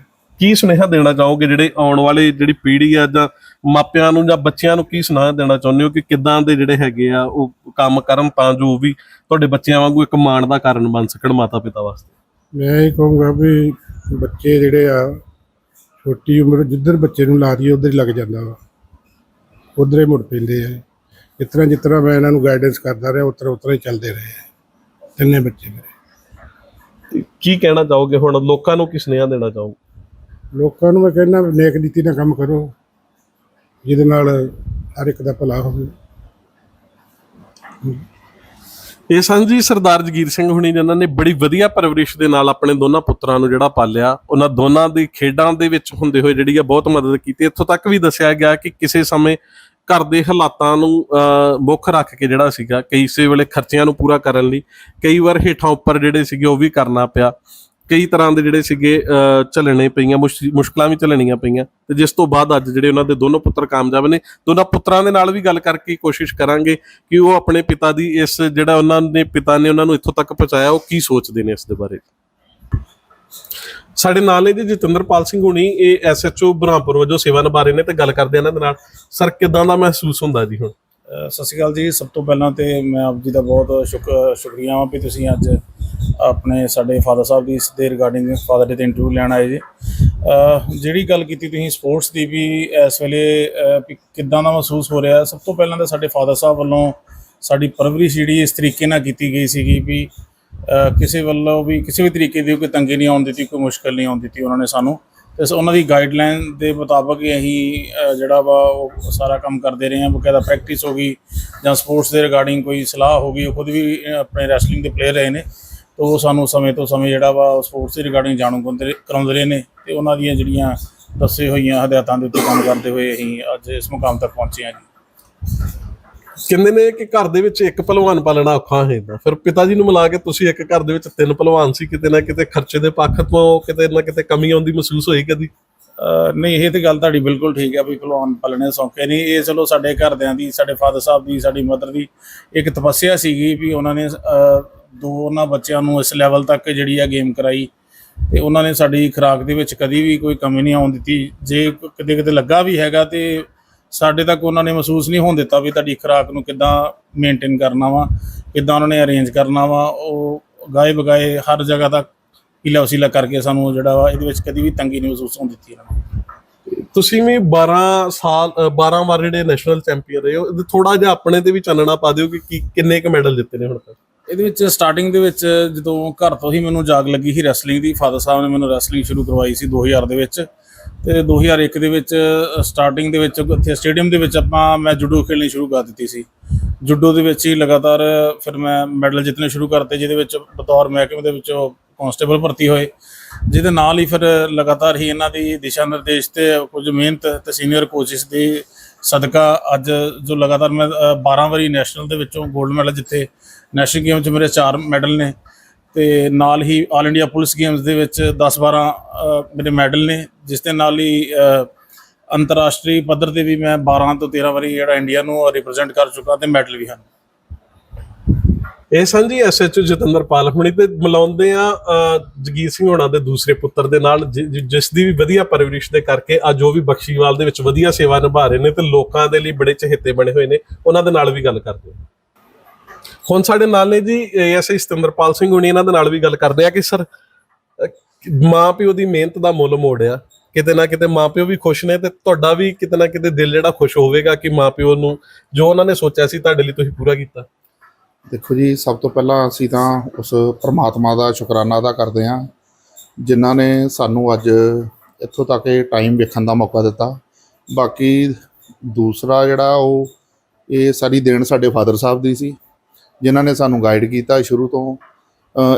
ਕੀ ਸੁਨੇਹਾ ਦੇਣਾ ਚਾਹੋਗੇ? ਜਿਹੜੇ ਆਉਣ ਵਾਲੇ ਜਿਹੜੀ ਪੀੜ੍ਹੀ ਆ ਜਾਂ ਮਾਪਿਆਂ ਨੂੰ ਜਾਂ ਬੱਚਿਆਂ ਨੂੰ ਕੀ ਸੁਨੇਹਾ ਦੇਣਾ ਚਾਹੁੰਦੇ ਹੋ ਕਿ ਕਿੱਦਾਂ ਦੇ ਜਿਹੜੇ ਹੈਗੇ ਆ ਉਹ ਕੰਮ ਕਰਨ ਤਾਂ ਜੋ ਉਹ ਵੀ ਤੁਹਾਡੇ ਬੱਚਿਆਂ ਵਾਂਗੂ ਇੱਕ ਮਾਣ ਦਾ ਕਾਰਨ ਬਣ ਸਕਣ ਮਾਤਾ ਪਿਤਾ ਵਾਸਤੇ? ਮੈਂ ਇਹ ਕਹੂੰਗਾ ਵੀ ਬੱਚੇ ਜਿਹੜੇ ਆ ਛੋਟੀ ਉਮਰ ਜਿੱਧਰ ਬੱਚੇ ਨੂੰ ਲਾ ਦਈਏ ਉਧਰ ਹੀ ਲੱਗ ਜਾਂਦਾ ਵਾ। ਉਧਰ ਹੀ ਮੁੜ ਪੈਂਦੇ ਆ। ਜਿਸ ਤਰ੍ਹਾਂ ਮੈਂ ਇਹਨਾਂ ਨੂੰ ਗਾਈਡੈਂਸ ਕਰਦਾ ਰਿਹਾ ਉਤਰਾ ਉਤਰਾ ਹੀ ਚੱਲਦੇ ਰਹੇ। ਤਿੰਨੇ ਬੱਚੇ ਮੇਰੇ। ਕੀ ਕਹਿਣਾ ਚਾਹੋਗੇ? ਹੁਣ ਲੋਕਾਂ ਨੂੰ ਕੀ ਸੁਨੇਹਾ ਦੇਣਾ ਚਾਹੋਗੇ? ਲੋਕਾਂ ਨੂੰ ਮੈਂ ਕਹਿੰਦਾ ਨੇਕ ਨੀਤੀ ਨਾਲ ਕੰਮ ਕਰੋ ਜਿਹਦੇ ਨਾਲ ਹਰ ਇੱਕ ਦਾ ਭਲਾ ਹੋਵੇ। ਇਹ ਸਨ ਜੀ ਸਰਦਾਰ ਜਗੀਰ ਸਿੰਘ ਹੁਣੀ ਜਿਨ੍ਹਾਂ ਨੇ ਬੜੀ ਵਧੀਆ ਪਰਵਰਿਸ਼ ਦੇ ਨਾਲ ਆਪਣੇ ਦੋਨਾਂ ਪੁੱਤਰਾਂ ਨੂੰ ਜਿਹੜਾ ਪਾਲਿਆ। ਉਹਨਾਂ ਦੋਨਾਂ ਦੀ ਖੇਡਾਂ ਦੇ ਵਿੱਚ ਹੁੰਦੇ ਹੋਏ ਜਿਹੜੀ ਆ ਬਹੁਤ ਮਦਦ ਕੀਤੀ। ਇੱਥੋਂ ਤੱਕ ਵੀ ਦੱਸਿਆ ਗਿਆ ਕਿ ਕਿਸੇ ਸਮੇਂ ਘਰ ਦੇ ਹਾਲਾਤਾਂ ਨੂੰ ਅਹ, ਮੁੱਖ ਰੱਖ ਕੇ ਜਿਹੜਾ ਸੀਗਾ ਕਈ ਸੇ ਵੇਲੇ ਖਰਚਿਆਂ ਨੂੰ ਪੂਰਾ ਕਰਨ ਲਈ ਕਈ ਵਾਰ ਹੇਠਾਂ ਉੱਪਰ ਜਿਹੜੇ ਸੀਗੇ ਉਹ ਵੀ ਕਰਨਾ ਪਿਆ। ਕਈ ਤਰ੍ਹਾਂ ਦੇ ਜਿਹੜੇ ਸੀਗੇ ਅਹ, ਝੱਲਣੇ ਪਈਆਂ ਮੁਸ਼- ਮੁਸ਼ਕਲਾਂ ਵੀ ਝੱਲਣੀਆਂ ਪਈਆਂ। ਤੇ ਜਿਸ ਤੋਂ ਬਾਅਦ ਅੱਜ ਜਿਹੜੇ ਉਹਨਾਂ ਦੇ ਦੋਨੋਂ ਪੁੱਤਰ ਕਾਮਯਾਬ ਨੇ ਦੋਨਾਂ ਪੁੱਤਰਾਂ ਦੇ ਨਾਲ ਵੀ ਗੱਲ ਕਰਕੇ ਕੋਸ਼ਿਸ਼ ਕਰਾਂਗੇ ਕਿ ਉਹ ਆਪਣੇ ਪਿਤਾ ਦੀ ਇਸ ਜਿਹੜਾ ਉਹਨਾਂ ਨੇ ਪਿਤਾ ਨੇ ਉਹਨਾਂ ਨੂੰ ਇੱਥੋਂ ਤੱਕ ਪਹੁੰਚਾਇਆ ਉਹ ਕੀ ਸੋਚਦੇ ਨੇ ਇਸ ਦੇ ਬਾਰੇ। ਸਾਡੇ ਨਾਲ ਨੇ ਜੀ ਜਤਿੰਦਰਪਾਲ ਸਿੰਘ ਹੁਣੀ ਇਹ ਐਸਐਚਓ ਬ੍ਰਹਮਪੁਰ ਵਜੋਂ ਸੇਵਾ ਨਿਭਾ ਰਹੇ ਨੇ ਤੇ ਗੱਲ ਕਰਦੇ ਇਹਨਾਂ ਦੇ ਨਾਲ। ਸਰ ਕਿਦਾਂ ਦਾ ਮਹਿਸੂਸ ਹੁੰਦਾ ਜੀ ਹੁਣ? ਸਤਿ ਸ਼੍ਰੀ ਅਕਾਲ ਜੀ। ਸਭ ਤੋਂ ਪਹਿਲਾਂ ਤੇ ਮੈਂ ਆਪ ਜੀ ਦਾ ਬਹੁਤ ਸ਼ੁਕ, ਸ਼ੁਕਰੀਆ ਹਾਂ ਵੀ ਤੁਸੀਂ ਅੱਜ ਆਪਣੇ ਸਾਡੇ ਫਾਦਰ ਸਾਹਿਬ ਦੀ ਇਸ ਦੇ ਰਿਗਾਰਡਿੰਗ ਫਾਦਰ ਡੇ ਤੇ ਇੰਟਰਵਿਊ ਲੈਣ ਆਏ ਜੀ। ਜਿਹੜੀ ਗੱਲ ਕੀਤੀ ਤੁਸੀਂ ਸਪੋਰਟਸ ਦੀ ਵੀ ਇਸ ਵੇਲੇ ਵੀ ਕਿੱਦਾਂ ਦਾ ਮਹਿਸੂਸ ਹੋ ਰਿਹਾ? ਸਭ ਤੋਂ ਪਹਿਲਾਂ ਤਾਂ ਸਾਡੇ ਫਾਦਰ ਸਾਹਿਬ ਵੱਲੋਂ ਸਾਡੀ ਪਰਵਰਿਸ਼ ਜਿਹੜੀ ਇਸ ਤਰੀਕੇ ਨਾਲ ਕੀਤੀ ਗਈ ਸੀਗੀ ਵੀ ਕਿਸੇ ਵੱਲੋਂ ਵੀ, ਕਿਸੇ ਵੀ ਤਰੀਕੇ ਦੀ ਕੋਈ ਤੰਗੀ ਨਹੀਂ ਆਉਣ ਦਿੱਤੀ, ਕੋਈ ਮੁਸ਼ਕਲ ਨਹੀਂ ਆਉਣ ਦਿੱਤੀ ਉਹਨਾਂ ਨੇ ਸਾਨੂੰ। ਤੇ ਉਹਨਾਂ ਦੀ ਗਾਈਡਲਾਈਨ ਦੇ ਮੁਤਾਬਕ ਹੀ ਅਸੀਂ ਜਿਹੜਾ ਵਾ ਉਹ ਸਾਰਾ ਕੰਮ ਕਰਦੇ ਰਹੇ ਹਾਂ, ਬਕਾਇਦਾ ਪ੍ਰੈਕਟਿਸ ਹੋ ਗਈ ਜਾਂ ਸਪੋਰਟਸ ਦੇ ਰਿਗਾਰਡਿੰਗ ਕੋਈ ਸਲਾਹ ਹੋ ਗਈ, ਉਹ ਖੁਦ ਵੀ ਆਪਣੇ ਰੈਸਲਿੰਗ ਦੇ ਪਲੇਅਰ ਰਹੇ ਨੇ, ਤੇ ਉਹ ਸਾਨੂੰ ਸਮੇਂ ਤੋਂ ਸਮੇਂ ਜਿਹੜਾ ਵਾ ਸਪੋਰਟਸ ਦੇ ਰਿਗਾਰਡਿੰਗ ਜਾਣੂ ਕਰਾਉਂਦੇ ਕਰਾਉਂਦੇ ਰਹੇ ਨੇ ਤੇ ਉਹਨਾਂ ਦੀਆਂ ਜਿਹੜੀਆਂ ਦੱਸੇ ਹੋਈਆਂ ਹਦਾਇਤਾਂ ਦੇ ਉੱਤੇ ਕੰਮ ਕਰਦੇ ਹੋਏ ਅਸੀਂ ਅੱਜ ਇਸ ਮੁਕਾਮ ਤੱਕ ਪਹੁੰਚੇ ਹਾਂ ਜੀ। ਕਹਿੰਦੇ ਨੇ ਕਿ ਘਰ ਦੇ ਵਿੱਚ ਇੱਕ ਪਹਿਲਵਾਨ ਪਾਲਣਾ ਔਖਾ ਹੁੰਦਾ ਫਿਰ ਪਿਤਾ ਜੀ ਨੂੰ ਮਿਲਾ ਕੇ ਤੁਸੀਂ ਇੱਕ ਘਰ ਦੇ ਵਿੱਚ ਤਿੰਨ ਪਹਿਲਵਾਨ ਸੀ, ਕਿਤੇ ਨਾ ਕਿਤੇ ਖਰਚੇ ਦੇ ਪੱਖ ਤੋਂ ਕਿਤੇ ਨਾ ਕਿਤੇ ਕਮੀ ਆਉਂਦੀ ਮਹਿਸੂਸ ਹੋਈ ਕਦੀ? ਨਹੀਂ, ਇਹ ਤੇ ਗੱਲ ਤੁਹਾਡੀ ਬਿਲਕੁਲ ਠੀਕ ਹੈ ਵੀ ਭਲਵਾਨ ਪਾਲਣੇ ਸੌਖੇ ਨਹੀਂ ਇਹ ਚਲੋ ਸਾਡੇ ਘਰਦਿਆਂ ਦੀ, ਸਾਡੇ ਫਾਦਰ ਸਾਹਿਬ ਦੀ, ਸਾਡੀ ਮਦਰ ਦੀ ਇੱਕ ਤਪੱਸਿਆ ਸੀਗੀ ਵੀ ਉਹਨਾਂ ਨੇ ਦੋ ਉਹਨਾਂ ਬੱਚਿਆਂ ਨੂੰ ਇਸ ਲੈਵਲ ਤੱਕ ਜਿਹੜੀ ਆ ਗੇਮ ਕਰਾਈ ਤੇ ਉਹਨਾਂ ਨੇ ਸਾਡੀ ਖੁਰਾਕ ਦੇ ਵਿੱਚ ਕਦੀ ਵੀ ਕੋਈ ਕਮੀ ਨਹੀਂ ਆਉਣ ਦਿੱਤੀ। ਜੇ ਕਿਤੇ ਕਿਤੇ ਲੱਗਾ ਵੀ ਹੈਗਾ ਤੇ ਸਾਡੇ ਤੱਕ ਉਹਨਾਂ ਨੇ ਮਹਿਸੂਸ ਨਹੀਂ ਹੋਣ ਦਿੱਤਾ ਵੀ ਤੁਹਾਡੀ ਖੁਰਾਕ ਨੂੰ ਕਿੱਦਾਂ ਮੇਨਟੇਨ ਕਰਨਾ ਵਾ ਕਿੱਦਾਂ ਉਹਨਾਂ ਨੇ ਅਰੇਂਜ ਕਰਨਾ ਵਾ। ਉਹ ਗਾਏ ਬਗਾਏ ਹਰ ਜਗ੍ਹਾ ਦਾ ਹੀਲਾ ਵਸੀਲਾ ਕਰਕੇ ਸਾਨੂੰ ਜਿਹੜਾ ਵਾ ਇਹਦੇ ਵਿੱਚ ਕਦੀ ਵੀ ਤੰਗੀ ਨਹੀਂ ਮਹਿਸੂਸ ਹੋਣ ਦਿੱਤੀ ਇਹਨਾਂ ਨੇ। ਤੁਸੀਂ ਵੀ 12 ਸਾਲ ਅ, 12 ਵਾਰ ਜਿਹੜੇ ਨੈਸ਼ਨਲ ਚੈਂਪੀਅਨ ਰਹੇ ਹੋ ਥੋੜਾ ਜਿਹਾ ਆਪਣੇ ਤੇ ਵੀ ਚਾਨਣਾ ਪਾ ਦਿਓ ਕਿ ਕੀ ਕਿੰਨੇ ਕ ਮੈਡਲ ਜਿੱਤੇ ਨੇ ਹੁਣ ਤੱਕ? ਇਹਦੇ ਵਿੱਚ ਸਟਾਰਟਿੰਗ ਦੇ ਵਿੱਚ ਜਦੋਂ ਘਰ ਤੋਂ ਹੀ ਮੈਨੂੰ ਜਾਗ ਲੱਗੀ ਸੀ ਰੈਸਲਿੰਗ ਦੀ ਫਾਦਰ ਸਾਹਿਬ ਨੇ ਮੈਨੂੰ ਰੈਸਲਿੰਗ ਸ਼ੁਰੂ ਕਰਵਾਈ ਸੀ 2000 ਦੇ ਵਿੱਚ। ਤੇ 2001 ਦੇ ਵਿੱਚ ਸਟਾਰਟਿੰਗ ਦੇ ਵਿੱਚ ਇੱਥੇ ਸਟੇਡੀਅਮ ਦੇ ਵਿੱਚ ਆਪਾਂ ਮੈਂ ਜੁਡੋ ਖੇਡਣੀ ਸ਼ੁਰੂ ਕਰ ਦਿੱਤੀ ਸੀ। ਜੁਡੋ ਦੇ ਵਿੱਚ ਹੀ ਲਗਾਤਾਰ ਫਿਰ ਮੈਂ ਮੈਡਲ ਜਿੱਤਣੇ ਸ਼ੁਰੂ ਕਰਤੇ ਜਿਹਦੇ ਵਿੱਚ ਬਤੌਰ ਮਹਿਕਮੇ ਦੇ ਵਿੱਚੋਂ ਕਾਂਸਟੇਬਲ ਭਰਤੀ ਹੋਏ। ਜਿਹਦੇ ਨਾਲ ਹੀ ਫਿਰ ਲਗਾਤਾਰ ਹੀ ਇਹਨਾਂ ਦੀ ਦਿਸ਼ਾ ਨਿਰਦੇਸ਼ ਤੇ ਕੁਝ ਮਿਹਨਤ ਤੇ ਸੀਨੀਅਰ ਕੋਚਿਸ ਦੀ ਸਦਕਾ ਅੱਜ ਜੋ ਲਗਾਤਾਰ ਮੈਂ ਅ, 12 ਵਾਰੀ ਨੈਸ਼ਨਲ ਦੇ ਵਿੱਚੋਂ 골ਡ ਮੈਡਲ ਜਿੱਤੇ। ਨੈਸ਼ਨਲ ਗੇਮ 'ਚ ਮੇਰੇ 4 ਮੈਡਲ ਨੇ। ਤੇ ਨਾਲ ਹੀ ਆਲ ਇੰਡੀਆ ਪੁਲਿਸ ਗੇਮਸ ਦੇ ਵਿੱਚ 10 12 ਮੇਰੇ ਮੈਡਲ ਨੇ, ਜਿਸ ਦੇ ਨਾਲ ਹੀ ਅੰਤਰਰਾਸ਼ਟਰੀ ਪੱਧਰ ਤੇ ਵੀ ਮੈਂ 12 ਤੋਂ 13 ਵਾਰੀ ਜਿਹੜਾ ਇੰਡੀਆ ਨੂੰ ਰਿਪਰੈਜ਼ੈਂਟ ਕਰ ਚੁੱਕਾ ਤੇ ਮੈਡਲ ਵੀ ਹਨ। ਇਹ ਸਨ ਜੀ ਐਸਐਚਓ ਜਤਿੰਦਰ ਪਾਲਖਮਣੀ ਤੇ ਮਿਲਾਉਂਦੇ ਆ ਜਗੀਰ ਸਿੰਘ ਹੋਣਾ ਦੇ ਦੂਸਰੇ ਪੁੱਤਰ ਦੇ ਨਾਲ, ਜਿ- ਜਿਸ ਦੀ ਵੀ ਵਧੀਆ ਪਰਵਰਿਸ਼ ਦੇ ਕਰਕੇ ਅੱਜ ਜੋ ਵੀ ਬਖਸ਼ੀਵਾਲ ਦੇ ਵਿੱਚ ਵਧੀਆ ਸੇਵਾ ਨਿਭਾ ਰਹੇ ਨੇ ਤੇ ਲੋਕਾਂ ਦੇ ਲਈ ਬੜੇ ਚਹੇਤੇ ਬਣੇ ਹੋਏ ਨੇ, ਉਹਨਾਂ ਦੇ ਨਾਲ ਵੀ ਗੱਲ ਕਰਦੇ ਹਾਂ। ਹੁਣ ਸਾਡੇ ਨਾਲ ਨੇ ਜੀ ਐਸਆਈ ਸਤਿੰਦਰਪਾਲ ਸਿੰਘ ਹੁਣੀ, ਇਹਨਾਂ ਦੇ ਨਾਲ ਵੀ ਗੱਲ ਕਰਦੇ ਆ ਕਿ ਸਰ ਮਾਂ ਪਿਓ ਦੀ ਮਿਹਨਤ ਦਾ ਮੁੱਲ ਮੋੜਿਆ ਕਿਤੇ ਨਾ ਕਿਤੇ ਮਾਂ ਪਿਓ ਵੀ ਖੁਸ਼ ਨੇ ਤੇ ਤੁਹਾਡਾ ਵੀ ਕਿਤੇ ਨਾ ਕਿਤੇ ਦਿਲ ਜਿਹੜਾ ਖੁਸ਼ ਹੋਵੇਗਾ ਕਿ ਮਾਂ ਪਿਓ ਨੂੰ ਜੋ ਉਹਨਾਂ ਨੇ ਸੋਚਿਆ ਸੀ ਤੁਹਾਡੇ ਲਈ ਤੁਸੀਂ ਪੂਰਾ ਕੀਤਾ। ਦੇਖੋ ਜੀ, ਸਭ ਤੋਂ ਪਹਿਲਾਂ ਅਸੀਂ ਤਾਂ ਉਸ ਪ੍ਰਮਾਤਮਾ ਦਾ ਸ਼ੁਕਰਾਨਾ ਅਦਾ ਕਰਦੇ ਹਾਂ, ਜਿਨ੍ਹਾਂ ਨੇ ਸਾਨੂੰ ਅੱਜ ਇੱਥੋਂ ਤੱਕ ਇਹ ਟਾਈਮ ਵੇਖਣ ਦਾ ਮੌਕਾ ਦਿੱਤਾ। ਬਾਕੀ ਦੂਸਰਾ ਜਿਹੜਾ ਉਹ, ਇਹ ਸਾਰੀ ਦੇਣ ਸਾਡੇ ਫਾਦਰ ਸਾਹਿਬ ਦੀ ਸੀ। ਜਿਨ੍ਹਾਂ ਨੇ ਸਾਨੂੰ ਗਾਈਡ ਕੀਤਾ ਸ਼ੁਰੂ ਤੋਂ